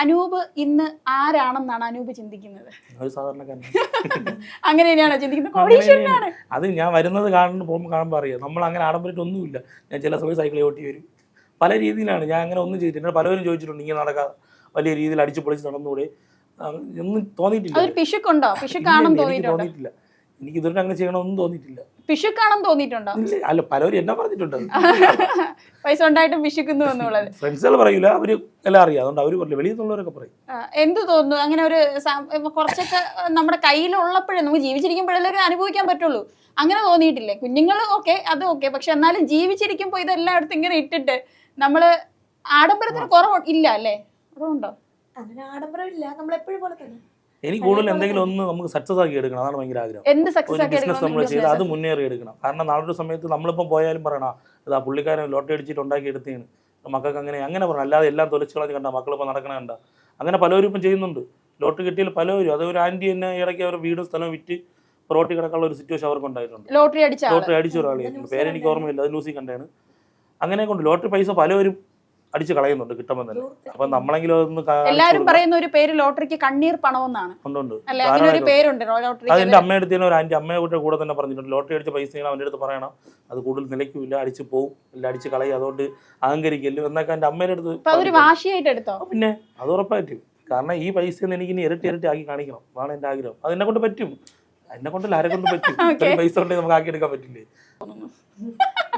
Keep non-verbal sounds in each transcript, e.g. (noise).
അനൂപ് ഇന്ന് ആരാണെന്നാണ് അനൂപ് ചിന്തിക്കുന്നത്? ഒരു സാധാരണക്കാരൻ അങ്ങനെ തന്നെയാണോ ചിന്തിക്കുന്നത്? കോടീശ്വരനാണ്. അത് ഞാൻ വരുന്നത് കാണുന്നു പോകുമ്പോൾ കാണുമ്പോൾ അറിയാം. നമ്മൾ അങ്ങനെ ആഡംബരമായിട്ട് ഒന്നുമില്ല. ഞാൻ ചില സമയം സൈക്കിൾ ഓട്ടി വരും. പല രീതിയിലാണ്. ഞാൻ അങ്ങനെ ഒന്നും ചെയ്തിട്ടില്ല. പലരും ചോദിച്ചിട്ടുണ്ട് ഇങ്ങനെ നടക്കാതെ വലിയ രീതിയിൽ അടിച്ചു പൊളിച്ച് നടന്നുകൂടെ ഒന്നും തോന്നിയിട്ടില്ല. തോന്നിയിട്ടില്ല. എനിക്ക് ഇതുവരെ അങ്ങനെ ചെയ്യണമെന്നും തോന്നിയിട്ടില്ല. പിശുക്കാണെന്ന് തോന്നിയിട്ടുണ്ടോ? ഇല്ല, അല്ല പലവരും എന്നെ പറഞ്ഞിട്ടുണ്ട്. (laughs) പൈസ ഉണ്ടായിട്ടും പിശുക്കുന്നു എന്നുള്ളത്. ഫ്രണ്ട്സുകൾ പറയൂല അവർ എല്ലാം അറിയാം. അതുകൊണ്ട് അവർ പറയില്ല. വെളിയിൽ നിന്നുള്ളവരൊക്കെ പറയും. ആ, എന്ത് തോന്നുന്നു? അങ്ങനെ ഒരു സ- ഇപ്പൊ കുറച്ചൊക്കെ നമ്മുടെ കയ്യിലുള്ളപ്പോഴേ നമുക്ക് ജീവിച്ചിരിക്കുമ്പോഴല്ലേ ഇത് അനുഭവിക്കാൻ പറ്റുള്ളൂ. അങ്ങനെ തോന്നിയിട്ടില്ലേ? കുഞ്ഞുങ്ങൾ ഓക്കെ അത് ഓക്കെ. പക്ഷെ എന്നാലും ജീവിച്ചിരിക്കുമ്പോൾ ഇതെല്ലായിടത്തും ഇങ്ങനെ ഇട്ടിട്ട് നമ്മൾ ആഡംബരത്തിന് കുറവ് ഇല്ല അല്ലേ? കുറവുണ്ടോ? അങ്ങനെ ആഡംബരം ഇല്ല. നമ്മളെപ്പോഴും പോലെ തന്നെ. എനിക്ക് കൂടുതൽ എന്തെങ്കിലും ഒന്ന് നമുക്ക് സക്സസ് ആക്കി എടുക്കണം. അതാണ് ഭയങ്കര ആഗ്രഹം. എന്ത് സക്സസ് ആക്കി ബിസിനസ് നമ്മൾ ചെയ്ത് അത് മുന്നേറി എടുക്കണം. കാരണം നാളൊരു സമയത്ത് നമ്മളിപ്പം പോയാലും പറയണം ഇതാ പുള്ളിക്കാരൻ ലോട്ടറി അടിച്ചിട്ട് ഉണ്ടാക്കി എടുത്തേന്. മക്കൾക്ക് അങ്ങനെ അങ്ങനെ പറയണം. അല്ലാതെ എല്ലാം തൊലച്ചുകളഞ്ഞ് കണ്ട മക്കളിപ്പോൾ നടക്കണ കണ്ട. അങ്ങനെ പലരും ഇപ്പം ചെയ്യുന്നുണ്ട്. ലോട്ടറി കിട്ടിയാൽ പലവരും അത് ഒരു ആന്റി തന്നെ ഇടയ്ക്ക് അവർ വീടും സ്ഥലവും വിറ്റ് റോട്ടി കിടക്കാനുള്ള ഒരു സിറ്റുവേഷൻ അവർക്ക് ഉണ്ടായിട്ടുണ്ട്. ലോട്ടറി അടിച്ച ലോട്ടറി അടിച്ച ഒരാൾ പേരെനിക്ക് ഓർമ്മയില്ല അത് ന്യൂസിൽ കണ്ടാണ്. അങ്ങനെ കൊണ്ട് ലോട്ടറി പൈസ പലവരും അടിച്ച് കളയുന്നുണ്ട് കിട്ടുമ്പോൾ തന്നെ. അപ്പൊ നമ്മളെങ്കിലും അതൊന്ന് എല്ലാവരും എല്ലാരും പറയുന്ന ഒരു പേര് ലോട്ടറിക്ക് കണ്ണീർ പണമെന്നാണ്. അത് എന്റെ അമ്മയുടെ അടുത്ത് ഒരു ആന്റി അമ്മയുടെ കൂടെ തന്നെ പറഞ്ഞിട്ടുണ്ട്. ലോട്ടറി അടിച്ച പൈസ അവന്റെ അടുത്ത് പറയണം. അത് കൂടുതൽ നിലയ്ക്കില്ല അടിച്ചു പോവും. എല്ലാം അടിച്ച് കളയും. അതുകൊണ്ട് അഹങ്കരിക്കല്ലോ. എന്നൊക്കെ എന്റെ അമ്മയുടെ അടുത്ത് വാശിയായിട്ട് എടുത്തോ? പിന്നെ അത് ഉറപ്പായിട്ടും. കാരണം ഈ പൈസ എനിക്ക് ഇനി ഇരട്ടി ഇരട്ടി ആക്കി കാണിക്കണം. അതാണ് എന്റെ ആഗ്രഹം. അത് എന്നെ കൊണ്ട് പറ്റും. എന്നെ കൊണ്ടല്ല ആരെ കൊണ്ട് പറ്റും? (laughs) ഇത്രയും പൈസ ഉണ്ടെങ്കിൽ നമുക്ക് ആക്കി എടുക്കാൻ പറ്റില്ലേ?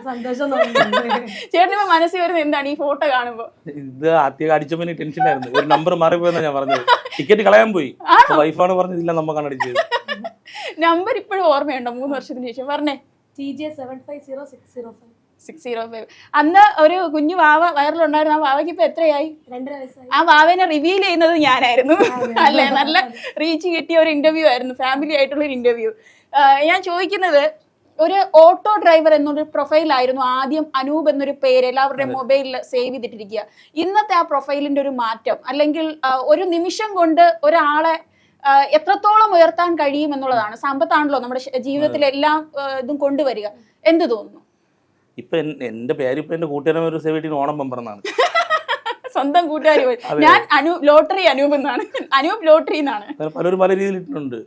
സന്തോഷം തോന്നുന്നുണ്ട്. ചേട്ടന് ഇപ്പൊ മനസ്സിൽ വരുന്നത് എന്താണ് ഈ ഫോട്ടോ കാണുമ്പോ? ഇത് ആദ്യം അടിച്ചപ്പോ ടെൻഷൻ ടെൻഷനായിരുന്നു ഒരു നമ്പർ മാറിപ്പോയെന്നാ ഞാൻ പറഞ്ഞത്. ടിക്കറ്റ് കളയാൻ പോയി. വൈഫാണ് പറഞ്ഞത് ഇല്ല നമുക്കാണ് അടിച്ചത് നമ്പർ ഇപ്പോഴും ഓർമ്മയുണ്ടോ? മൂന്ന് വർഷത്തിന് ശേഷം. പറഞ്ഞേ. T J seven five zero six zero five six zero five അന്ന് ഒരു കുഞ്ഞു വാവ വയറിലുണ്ടായിരുന്നു ആ വാവയ്ക്ക് ഇപ്പൊ എത്രയായി? ആ വാവനെ റിവീൽ ചെയ്യുന്നത് ഞാനായിരുന്നു. അല്ലേ? നല്ല റീച്ച് കിട്ടിയ ഒരു ഇന്റർവ്യൂ ആയിരുന്നു ഫാമിലി ആയിട്ടുള്ള ഒരു ഇന്റർവ്യൂ ഞാൻ ചോദിക്കുന്നത് ഒരു ഓട്ടോ ഡ്രൈവർ എന്നൊരു പ്രൊഫൈൽ ആയിരുന്നു ആദ്യം അനൂപ് എന്നൊരു പേര് എല്ലാവരുടെയും മൊബൈലിൽ സേവ് ചെയ്തിട്ടിരിക്കുക. ഇന്നത്തെ ആ പ്രൊഫൈലിന്റെ ഒരു മാറ്റം അല്ലെങ്കിൽ ഒരു നിമിഷം കൊണ്ട് ഒരാളെ എത്രത്തോളം ഉയർത്താൻ കഴിയും എന്നുള്ളതാണ്. സമ്പത്താണല്ലോ നമ്മുടെ ജീവിതത്തിൽ എല്ലാം ഇതും കൊണ്ടുവരിക. എന്ത് തോന്നുന്നു? ഇപ്പൊ എന്റെ പേര് ഇപ്പൊ എന്റെ കൂട്ടുകാരൻ ഒരു സേവിട്ടിന് ഓണം പമ്പറന്നാണ് സ്വന്തം കൂട്ടുകാർ ഞാൻ അനൂപ് ലോട്ടറി അനൂപ് എന്നാണ്. അനൂപ് ലോട്ടറി എന്നാണ്. പലരും പല രീതിയിൽ ഇട്ടിട്ടുണ്ട്.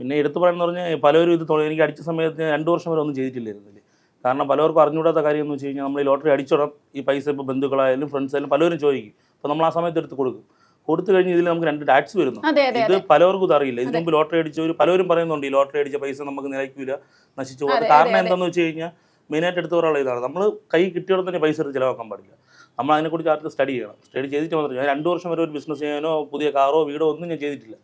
പിന്നെ എടുത്തു പറയാന്ന് പറഞ്ഞാൽ പലരും ഇത് എനിക്ക് അടിച്ച സമയത്ത് രണ്ടു വർഷം വരെ ഒന്നും ചെയ്തിട്ടില്ലായിരുന്നില്ല. കാരണം പലർക്കും അറിഞ്ഞുകൂടാത്ത കാര്യം എന്ന് വെച്ച് കഴിഞ്ഞാൽ നമ്മൾ ഈ ലോട്ടറി അടിച്ചിടാം ഈ പൈസ ഇപ്പോൾ ബന്ധുക്കളായാലും ഫ്രണ്ട്സ് ആയാലും പലരും ചോദിക്കും. അപ്പോൾ നമ്മൾ ആ സമയത്ത് എടുത്ത് കൊടുക്കും. കൊടുത്തു കഴിഞ്ഞ് ഇതിൽ നമുക്ക് രണ്ട് ടാക്സ് വരുന്നു. ഇത് പലർക്കും ഇത് അറിയില്ല. ഇതിന് മുമ്പ് ലോട്ടറി അടിച്ചവർ പലരും പറയുന്നുണ്ട് ഈ ലോട്ടറി അടിച്ച പൈസ നമുക്ക് നിലയ്ക്കില്ല നശിച്ചു പോകുന്നത് കാരണം എന്താണെന്ന് വെച്ച് കഴിഞ്ഞാൽ മെയിനായിട്ട് എടുത്തു പറയാനുള്ള ഇതാണ്. നമ്മൾ കൈ കിട്ടിയോടെ തന്നെ പൈസ എടുത്ത് ചിലവാക്കാൻ പാടില്ല. നമ്മൾ അതിനെക്കുറിച്ച് ആർക്കും സ്റ്റഡി ചെയ്യണം. സ്റ്റഡി ചെയ്തിട്ട് മാത്രമേ ഞാൻ രണ്ട് വർഷം വരെ ഒരു ബിസിനസ് ചെയ്യാനോ പുതിയ കാറോ വീടോ ഒന്നും ഞാൻ ചെയ്തിട്ടില്ല.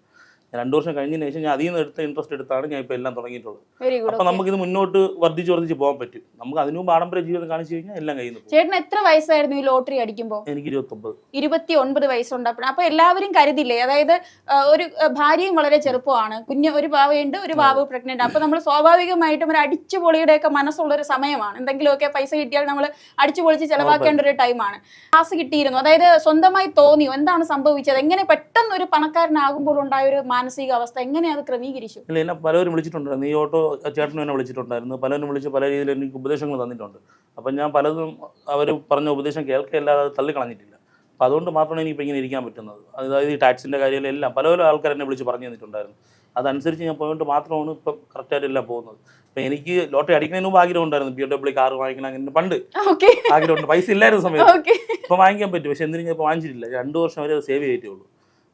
രണ്ട് വർഷം കഴിഞ്ഞതിന് ശേഷം ഞാൻ അതിൽ നിന്ന് എടുത്ത ഇൻട്രസ്റ്റ് എടുത്താണ് ഞാൻ ഇപ്പോൾ എല്ലാം തുടങ്ങിയിട്ടുള്ളത്. അപ്പോൾ നമുക്കിത് മുന്നോട്ട് വർദ്ധിച്ച് വർദ്ധിച്ച് പോകാൻ പറ്റും. നമുക്ക് അതിനു ആഡംബര ജീവിതം കാണിച്ചു കഴിഞ്ഞാൽ എല്ലാം കഴിയുന്നു ചേട്ടൻ എത്ര വയസ്സായിരുന്നു ഈ ലോട്ടറി അടിക്കുമ്പോൾ എനിക്ക് ഇരുപത്തൊമ്പത്. ഇരുപത്തി ഒൻപത് വയസ്സുണ്ടപ്പോൾ അപ്പൊ എല്ലാവരും കരുതില്ലേ? അതായത് ഒരു ഭാര്യയും വളരെ ചെറുപ്പമാണ്. കുഞ്ഞ് ഒരു ഭാവയുണ്ട് ഒരു ഭാവ് പ്രഗ്നന്റ് അപ്പൊ നമ്മൾ സ്വാഭാവികമായിട്ടും ഒരു അടിച്ചുപൊളിയുടെ ഒക്കെ മനസ്സുള്ള ഒരു സമയമാണ്. എന്തെങ്കിലുമൊക്കെ പൈസ കിട്ടിയാൽ നമ്മൾ അടിച്ചുപൊളിച്ച് ചെലവാക്കേണ്ട ഒരു ടൈമാണ് ക്ലാസ് കിട്ടിയിരുന്നു. അതായത് സ്വന്തമായി തോന്നിയോ? എന്താണ് സംഭവിച്ചത്? എങ്ങനെ പെട്ടെന്ന് ഒരു പണക്കാരനാകുമ്പോൾ ഉണ്ടായ ഒരു മാനസികാവസ്ഥ എങ്ങനെ അത് ക്രമീകരിച്ചു? ഇല്ല എന്നെ പലരും വിളിച്ചിട്ടുണ്ടായിരുന്നു ഈ ഓട്ടോ ചേട്ടനും എന്നെ വിളിച്ചിട്ടുണ്ടായിരുന്നു. പലരും വിളിച്ച് പല രീതിയിൽ എനിക്ക് ഉപദേശങ്ങൾ തന്നിട്ടുണ്ട്. അപ്പം ഞാൻ പലതും അവർ പറഞ്ഞ ഉപദേശം കേൾക്കല്ലാതെ അത് തള്ളിക്കളഞ്ഞിട്ടില്ല. അപ്പം അതുകൊണ്ട് മാത്രമാണ് എനിക്കിപ്പോൾ ഇങ്ങനെ ഇരിക്കാൻ പറ്റുന്നത്. അതായത് ഈ ടാക്സിന്റെ കാര്യങ്ങളെല്ലാം പല പല ആൾക്കാർ എന്നെ വിളിച്ച് പറഞ്ഞു തന്നിട്ടുണ്ടായിരുന്നു. അതനുസരിച്ച് ഞാൻ പോയിട്ട് മാത്രമാണ് ഇപ്പം കറക്റ്റായിട്ട് എല്ലാം പോകുന്നത്. അപ്പം എനിക്ക് ലോട്ടറി അടിക്കുന്നതിന് മുമ്പ് ആഗ്രഹം ഉണ്ടായിരുന്നു. ബി ഡബ്ല്യു കാർ വാങ്ങിക്കണം അങ്ങനെ പണ്ട് ആഗ്രഹമുണ്ട്. പൈസ ഇല്ലായിരുന്ന സമയത്ത് ഇപ്പം വാങ്ങിക്കാൻ പറ്റും. പക്ഷെ എന്തിനും ഞാൻ ഇപ്പോൾ വാങ്ങിച്ചിട്ടില്ല. രണ്ട് വർഷം വരെ അത് സേവ് ചെയ്തിട്ടേ ഉള്ളൂ.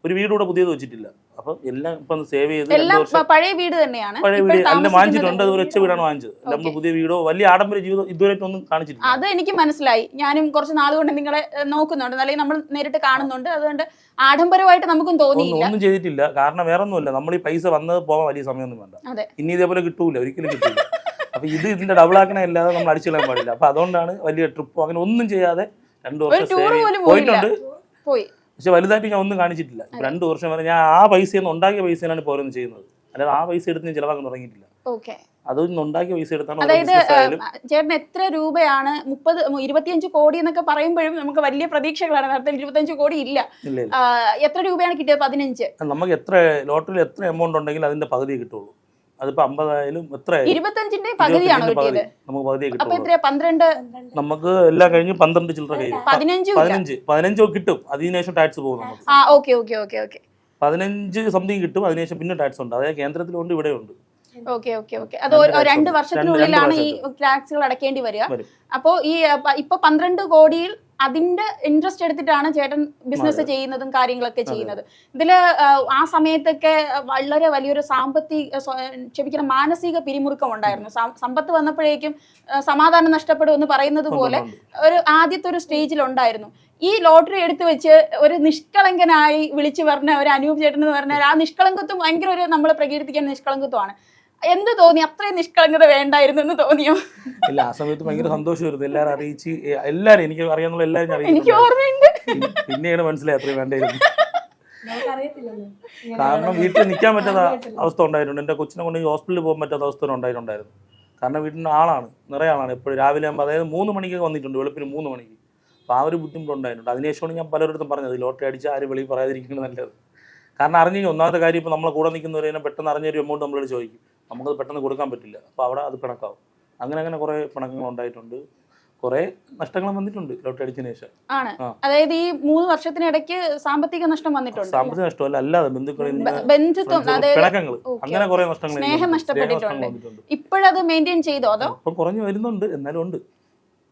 ഒരു വീട് കൂടെ പുതിയത് വെച്ചിട്ടില്ല. അപ്പം എല്ലാം ഇപ്പൊ സേവ് ചെയ്ത് പഴയ വീട് തന്നെയാണ്. പഴയ വീട് താമസിക്കുന്നത് വാങ്ങിച്ചിട്ടുണ്ട്. അത് ഒച്ച വീടാണ് വാങ്ങിച്ചത്. നമ്മൾ പുതിയ വീടോ വലിയ ആഡംബര ജീവിതം ഇതുവരെയായിട്ട് ഒന്നും കാണിച്ചിട്ടില്ല. അത് എനിക്ക് മനസ്സിലായി. ഞാനും കുറച്ച് നാളുകൊണ്ട് നിങ്ങളെ നോക്കുന്നുണ്ട്. അല്ലെങ്കിൽ നമ്മൾ നേരിട്ട് കാണുന്നുണ്ട്. അതുകൊണ്ട് ആഡംബരമായിട്ട് നമുക്കും തോന്നിയില്ല. ഒന്നും ചെയ്തിട്ടില്ല. കാരണം വേറെ ഒന്നുമില്ല നമ്മൾ ഈ പൈസ വന്നത് പോകാൻ വലിയ സമയമൊന്നും വേണ്ട. ഇനി ഇതേപോലെ കിട്ടൂല. ഒരിക്കലും കിട്ടില്ല അപ്പൊ ഇത് ഇതിന്റെ ഡബിൾ ആക്കണ അല്ലാതെ നമ്മൾ അടിച്ചു കളയാൻ പാടില്ല. അപ്പൊ അതുകൊണ്ടാണ് വലിയ ട്രിപ്പോ അങ്ങനെ ഒന്നും ചെയ്യാതെ രണ്ടു വർഷം പോയിട്ടുണ്ട്. പോയി. പക്ഷെ വലുതായിട്ട് ഞാൻ ഒന്നും കാണിച്ചിട്ടില്ല. രണ്ടു വർഷം വരെ ഞാൻ ആ പൈസയിൽ ഉണ്ടാക്കിയ പൈസയിലാണ് ഇപ്പോൾ ഓരോന്ന് ചെയ്യുന്നത്. അല്ലാതെ ആ പൈസ എടുത്ത് ഞാൻ ചിലവാക്കാൻ തുടങ്ങിയിട്ടില്ല. ഓക്കെ. അതൊന്നും ഉണ്ടാക്കിയ പൈസ എടുത്താണ് അതായത് ചേട്ടൻ എത്ര രൂപയാണ് മുപ്പത് ഇരുപത്തിയഞ്ച് കോടി എന്നൊക്കെ പറയുമ്പോഴും നമുക്ക് വലിയ പ്രതീക്ഷകളാണ്. നേരത്തെ ഇരുപത്തിയഞ്ച് കോടി ഇല്ല. എത്ര രൂപയാണ് കിട്ടിയത്? പതിനഞ്ച്. നമുക്ക് എത്ര ലോട്ടറിയിൽ എത്ര എമൗണ്ട് ഉണ്ടെങ്കിൽ അതിന്റെ പകുതി കിട്ടുള്ളൂ. അതിപ്പോ അമ്പതായാലും എത്രയായാലും ഇരുപത്തഞ്ചിന്റെ പകുതിയാണോ കിട്ടിയത് പകുതി നമുക്ക് പകുതിയെ കിട്ടും പന്ത്രണ്ട്? നമുക്ക് എല്ലാം കഴിഞ്ഞ് പന്ത്രണ്ട് ചില്ലറ കയ്യിൽ പതിനഞ്ചും. പതിനഞ്ച്. കിട്ടും. അതിനുശേഷം ടാക്സ് പോകും നമുക്ക്. പതിനഞ്ച് സംതിങ് കിട്ടും. അതിനുശേഷം പിന്നെ ടാക്സ് ഉണ്ട്. അതായത് കേന്ദ്രത്തിലുണ്ട് ഇവിടെ ഉണ്ട് ഓക്കെ ഓക്കെ ഓക്കെ. അത് രണ്ട്. വർഷത്തിനുള്ളിലാണ് ഈ ടാക്സുകൾ അടക്കേണ്ടി വരിക. വരും. അപ്പോ ഈ ഇപ്പൊ പന്ത്രണ്ട് കോടിയിൽ അതിന്റെ ഇൻട്രസ്റ്റ് എടുത്തിട്ടാണ് ചേട്ടൻ ബിസിനസ് ചെയ്യുന്നതും കാര്യങ്ങളൊക്കെ ചെയ്യുന്നത്. ഇതിൽ ആ സമയത്തൊക്കെ വളരെ വലിയൊരു സാമ്പത്തിക ക്ഷമിക്കണം മാനസിക പിരിമുറുക്കം ഉണ്ടായിരുന്നു. സമ്പത്ത് വന്നപ്പോഴേക്കും സമാധാനം നഷ്ടപ്പെടും എന്ന് പറയുന്നത് പോലെ. ഒരു ആദ്യത്തെ ഒരു സ്റ്റേജിൽ ഉണ്ടായിരുന്നു. ഈ ലോട്ടറി എടുത്തു വെച്ച് ഒരു നിഷ്കളങ്കനായി വിളിച്ചു പറഞ്ഞ ഒരു അനൂപ് ചേട്ടൻ എന്ന് പറഞ്ഞാൽ ആ നിഷ്കളങ്കത്വം ഭയങ്കര ഒരു നമ്മളെ പ്രകീർത്തിക്കുന്ന നിഷ്കളങ്കത്വമാണ്. എന്ത് തോന്നി? അത്രയും നിഷ്കളങ്കത വേണ്ടായിരുന്നു എന്ന് തോന്നിയോ? ഇല്ല ആ സമയത്ത് ഭയങ്കര സന്തോഷമായിരുന്നു എല്ലാരും അറിയിച്ച് എല്ലാരും എല്ലാവരും എനിക്ക് അറിയാന്നുള്ള എല്ലാരും എനിക്ക് അറിയിച്ചു ഓർമ്മയുണ്ട് പിന്നെയാണ് മനസ്സിലായി അത്രയും വേണ്ടായിരുന്നു. കാരണം വീട്ടിൽ നിൽക്കാൻ പറ്റാത്ത അവസ്ഥ ഉണ്ടായിട്ടുണ്ട്. എന്റെ കൊച്ചിനെ കൊണ്ട് ഹോസ്പിറ്റലിൽ പോകാൻ പറ്റാത്ത അവസ്ഥ ഉണ്ടായിട്ടുണ്ടായിരുന്നു. കാരണം വീട്ടിൽ ആളാണ് നിറയെ ആളാണ്. എപ്പോഴും രാവിലെ ആകുമ്പോൾ അതായത് മൂന്ന് മണിക്കൊക്കെ വന്നിട്ടുണ്ട് വെളുപ്പിന് മൂന്ന് മണിക്ക്. അപ്പോൾ ആ ഒരു ബുദ്ധിമുട്ടുണ്ടായിട്ടുണ്ട് അതിനുശേഷമാണ് ഞാൻ പലരിടത്തും പറഞ്ഞത് ലോട്ടറി അടിച്ച് ആരും വെളിയിൽ പറയാതിരിക്കുന്നത് നല്ലത്. കാരണം അറിഞ്ഞു ഒന്നാമത്തെ കാര്യം ഇപ്പോൾ നമ്മളെ കൂടെ നിൽക്കുന്നവരെ പെട്ടെന്ന് അറിഞ്ഞൊരു എമൗണ്ട് നമ്മളോട് ചോദിക്കും. നമുക്കത് പെട്ടെന്ന് കൊടുക്കാൻ പറ്റില്ല. അപ്പോൾ അവിടെ അത് പിണക്കാവും അങ്ങനെ അങ്ങനെ കുറേ പിണക്കങ്ങൾ ഉണ്ടായിട്ടുണ്ട്. കുറേ നഷ്ടങ്ങൾ വന്നിട്ടുണ്ട് ലോട്ടറി അടിച്ചതിന് ശേഷം. ആണ്. അതായത് ഈ മൂന്ന് വർഷത്തിനിടയ്ക്ക് സാമ്പത്തിക നഷ്ടം വന്നിട്ടുണ്ട്. സാമ്പത്തിക നഷ്ടമല്ല അല്ലാതെ ബന്ധുക്കളിൽ ബന്ധുത്വം പിണക്കങ്ങൾ അങ്ങനെ കുറേ നഷ്ടങ്ങൾ സ്നേഹം നഷ്ടപ്പെട്ടിട്ടുണ്ട്. ഇപ്പോഴത് മെയിന്റെയിൻ ചെയ്തോ അതോ? ഇപ്പം കുറഞ്ഞു വരുന്നുണ്ട്. എന്നാലും ഉണ്ട്.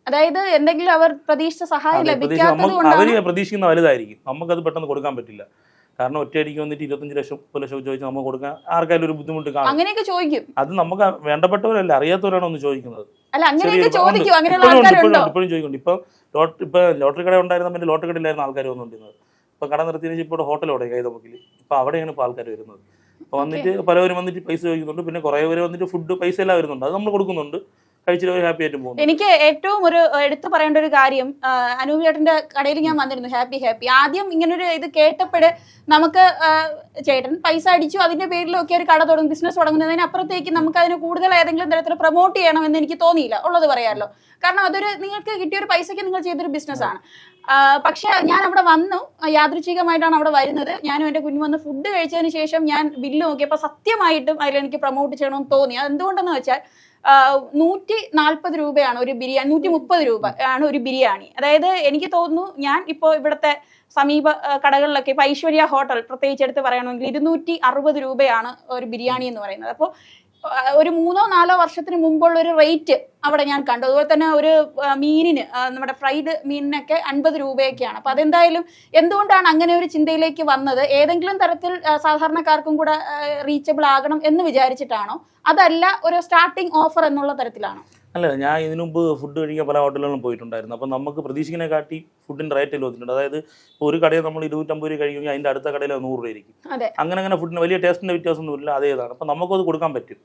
അതായത് എന്തെങ്കിലും അവർ പ്രതീക്ഷിച്ച സഹായം ലഭിക്കാത്തത് നമുക്ക് അത് അവർ പ്രതീക്ഷിക്കുന്ന വലുതായിരിക്കും. നമുക്കത് പെട്ടെന്ന് കൊടുക്കാൻ പറ്റില്ല. കാരണം ഒറ്റയടിക്ക് വന്നിട്ട് ഇരുപത്തഞ്ച് ലക്ഷം മുപ്പത് ലക്ഷം ചോദിച്ചാൽ നമുക്ക് കൊടുക്കാൻ ആർക്കായാലും ഒരു ബുദ്ധിമുട്ട് കാണും. അങ്ങനെയൊക്കെ ചോദിക്കും. അത് നമുക്ക് വേണ്ടപ്പെട്ടവരല്ല? അറിയാത്തവരാണ് ഒന്ന് ചോദിക്കുന്നത്. ഇപ്പോഴും ചോദിക്കുന്നുണ്ട്. ഇപ്പൊ ഇപ്പൊ ലോട്ടറി കട ഉണ്ടായിരുന്ന പിന്നെ ലോട്ടറി കടയിലായിരുന്നു ആൾക്കാർ വന്നുകൊണ്ടിരുന്നത്. ഇപ്പൊ കട നിർത്തിയതിന് ഇപ്പോൾ ഹോട്ടൽ അവിടെ കൈതമുക്കിൽ ഇപ്പൊ അവിടെയാണ് ഇപ്പൊ ആൾക്കാർ വരുന്നത്. അപ്പൊ വന്നിട്ട് പലവരും വന്നിട്ട് പൈസ ചോദിക്കുന്നുണ്ട്. പിന്നെ കുറെ പേര് വന്നിട്ട് ഫുഡ് പൈസ എല്ലാം വരുന്നുണ്ട്. അത് നമ്മൾ കൊടുക്കുന്നുണ്ട്. ഹാപ്പി എനിക്ക് ഏറ്റവും ഒരു എടുത്തു പറയേണ്ട ഒരു കാര്യം അനൂപ് ചേട്ടന്റെ കടയിൽ ഞാൻ വന്നിരുന്നു ഹാപ്പി ഹാപ്പി ആദ്യം ഇങ്ങനൊരു ഇത് കേട്ടപ്പോഴ് നമുക്ക് ചേട്ടൻ പൈസ അടിച്ചു അതിന്റെ പേരിലൊക്കെ ഒരു കട തുടങ്ങും ബിസിനസ് തുടങ്ങുന്നതിന് അപ്പുറത്തേക്ക് നമുക്ക് അതിന് കൂടുതൽ ഏതെങ്കിലും തരത്തിൽ പ്രൊമോട്ട് ചെയ്യണമെന്ന് എനിക്ക് തോന്നിയില്ല ഉള്ളത് പറയാമല്ലോ കാരണം അതൊരു നിങ്ങൾക്ക് കിട്ടിയ ഒരു പൈസയ്ക്ക് നിങ്ങൾ ചെയ്തൊരു ബിസിനസ്സാണ് പക്ഷെ ഞാൻ അവിടെ വന്നു യാദൃച്ഛികമായിട്ടാണ് അവിടെ വരുന്നത്. ഞാനും എന്റെ കുഞ്ഞു വന്ന് ഫുഡ് കഴിച്ചതിന് ശേഷം ഞാൻ ബില്ല് നോക്കിയപ്പോൾ സത്യമായിട്ടും അതിൽ എനിക്ക് പ്രൊമോട്ട് ചെയ്യണമെന്ന് തോന്നി. അത് എന്തുകൊണ്ടെന്ന് വെച്ചാൽ നൂറ്റി നാൽപ്പത് രൂപയാണ് ഒരു ബിരിയാണി നൂറ്റി മുപ്പത് രൂപ ആണ് ഒരു ബിരിയാണി. അതായത് എനിക്ക് തോന്നുന്നു ഞാൻ ഇപ്പോൾ ഇവിടുത്തെ സമീപ കടകളിലൊക്കെ ഐശ്വര്യ ഹോട്ടൽ പ്രത്യേകിച്ച് എടുത്ത് പറയണമെങ്കിൽ ഇരുന്നൂറ്റി അറുപത് രൂപയാണ് ഒരു ബിരിയാണി എന്ന് പറയുന്നത്. അപ്പോൾ ഒരു മൂന്നോ നാലോ വർഷത്തിന് മുമ്പുള്ള ഒരു റേറ്റ് അവിടെ ഞാൻ കണ്ടു. അതുപോലെ തന്നെ ഒരു മീനിന് നമ്മുടെ ഫ്രൈഡ് മീനിനൊക്കെ അൻപത് രൂപയൊക്കെയാണ്. അപ്പൊ അതെന്തായാലും എന്തുകൊണ്ടാണ് അങ്ങനെ ഒരു ചിന്തയിലേക്ക് വന്നത്? ഏതെങ്കിലും തരത്തിൽ സാധാരണക്കാർക്കും കൂടെ റീച്ചബിൾ ആകണം എന്ന് വിചാരിച്ചിട്ടാണോ? അതല്ല ഒരു സ്റ്റാർട്ടിംഗ് ഓഫർ എന്നുള്ള തരത്തിലാണോ? അല്ല ഞാൻ ഇതിനു മുമ്പ് ഫുഡ് കഴിക്കാൻ പല ഹോട്ടലുകളിലും പോയിട്ടുണ്ടായിരുന്നു. അപ്പം നമുക്ക് പ്രതീക്ഷിക്കുന്ന കാട്ടി ഫുഡിന്റെ റേറ്റ് എല്ലാം വന്നിട്ടുണ്ട്. അതായത് ഇപ്പോൾ ഒരു കടയിൽ നമ്മൾ ഇരുന്നൂറ്റമ്പത് രൂപ കഴിക്കുമെങ്കിൽ അതിന്റെ അടുത്ത കടയിൽ നൂറ് രൂപ ആയിരിക്കും. അതെ. അങ്ങനെ അങ്ങനെ ഫുഡിന് വലിയ ടേസ്റ്റിന്റെ വ്യത്യാസമൊന്നുമില്ല. അതേതാണ്. അപ്പം നമുക്കത് കൊടുക്കാൻ പറ്റും.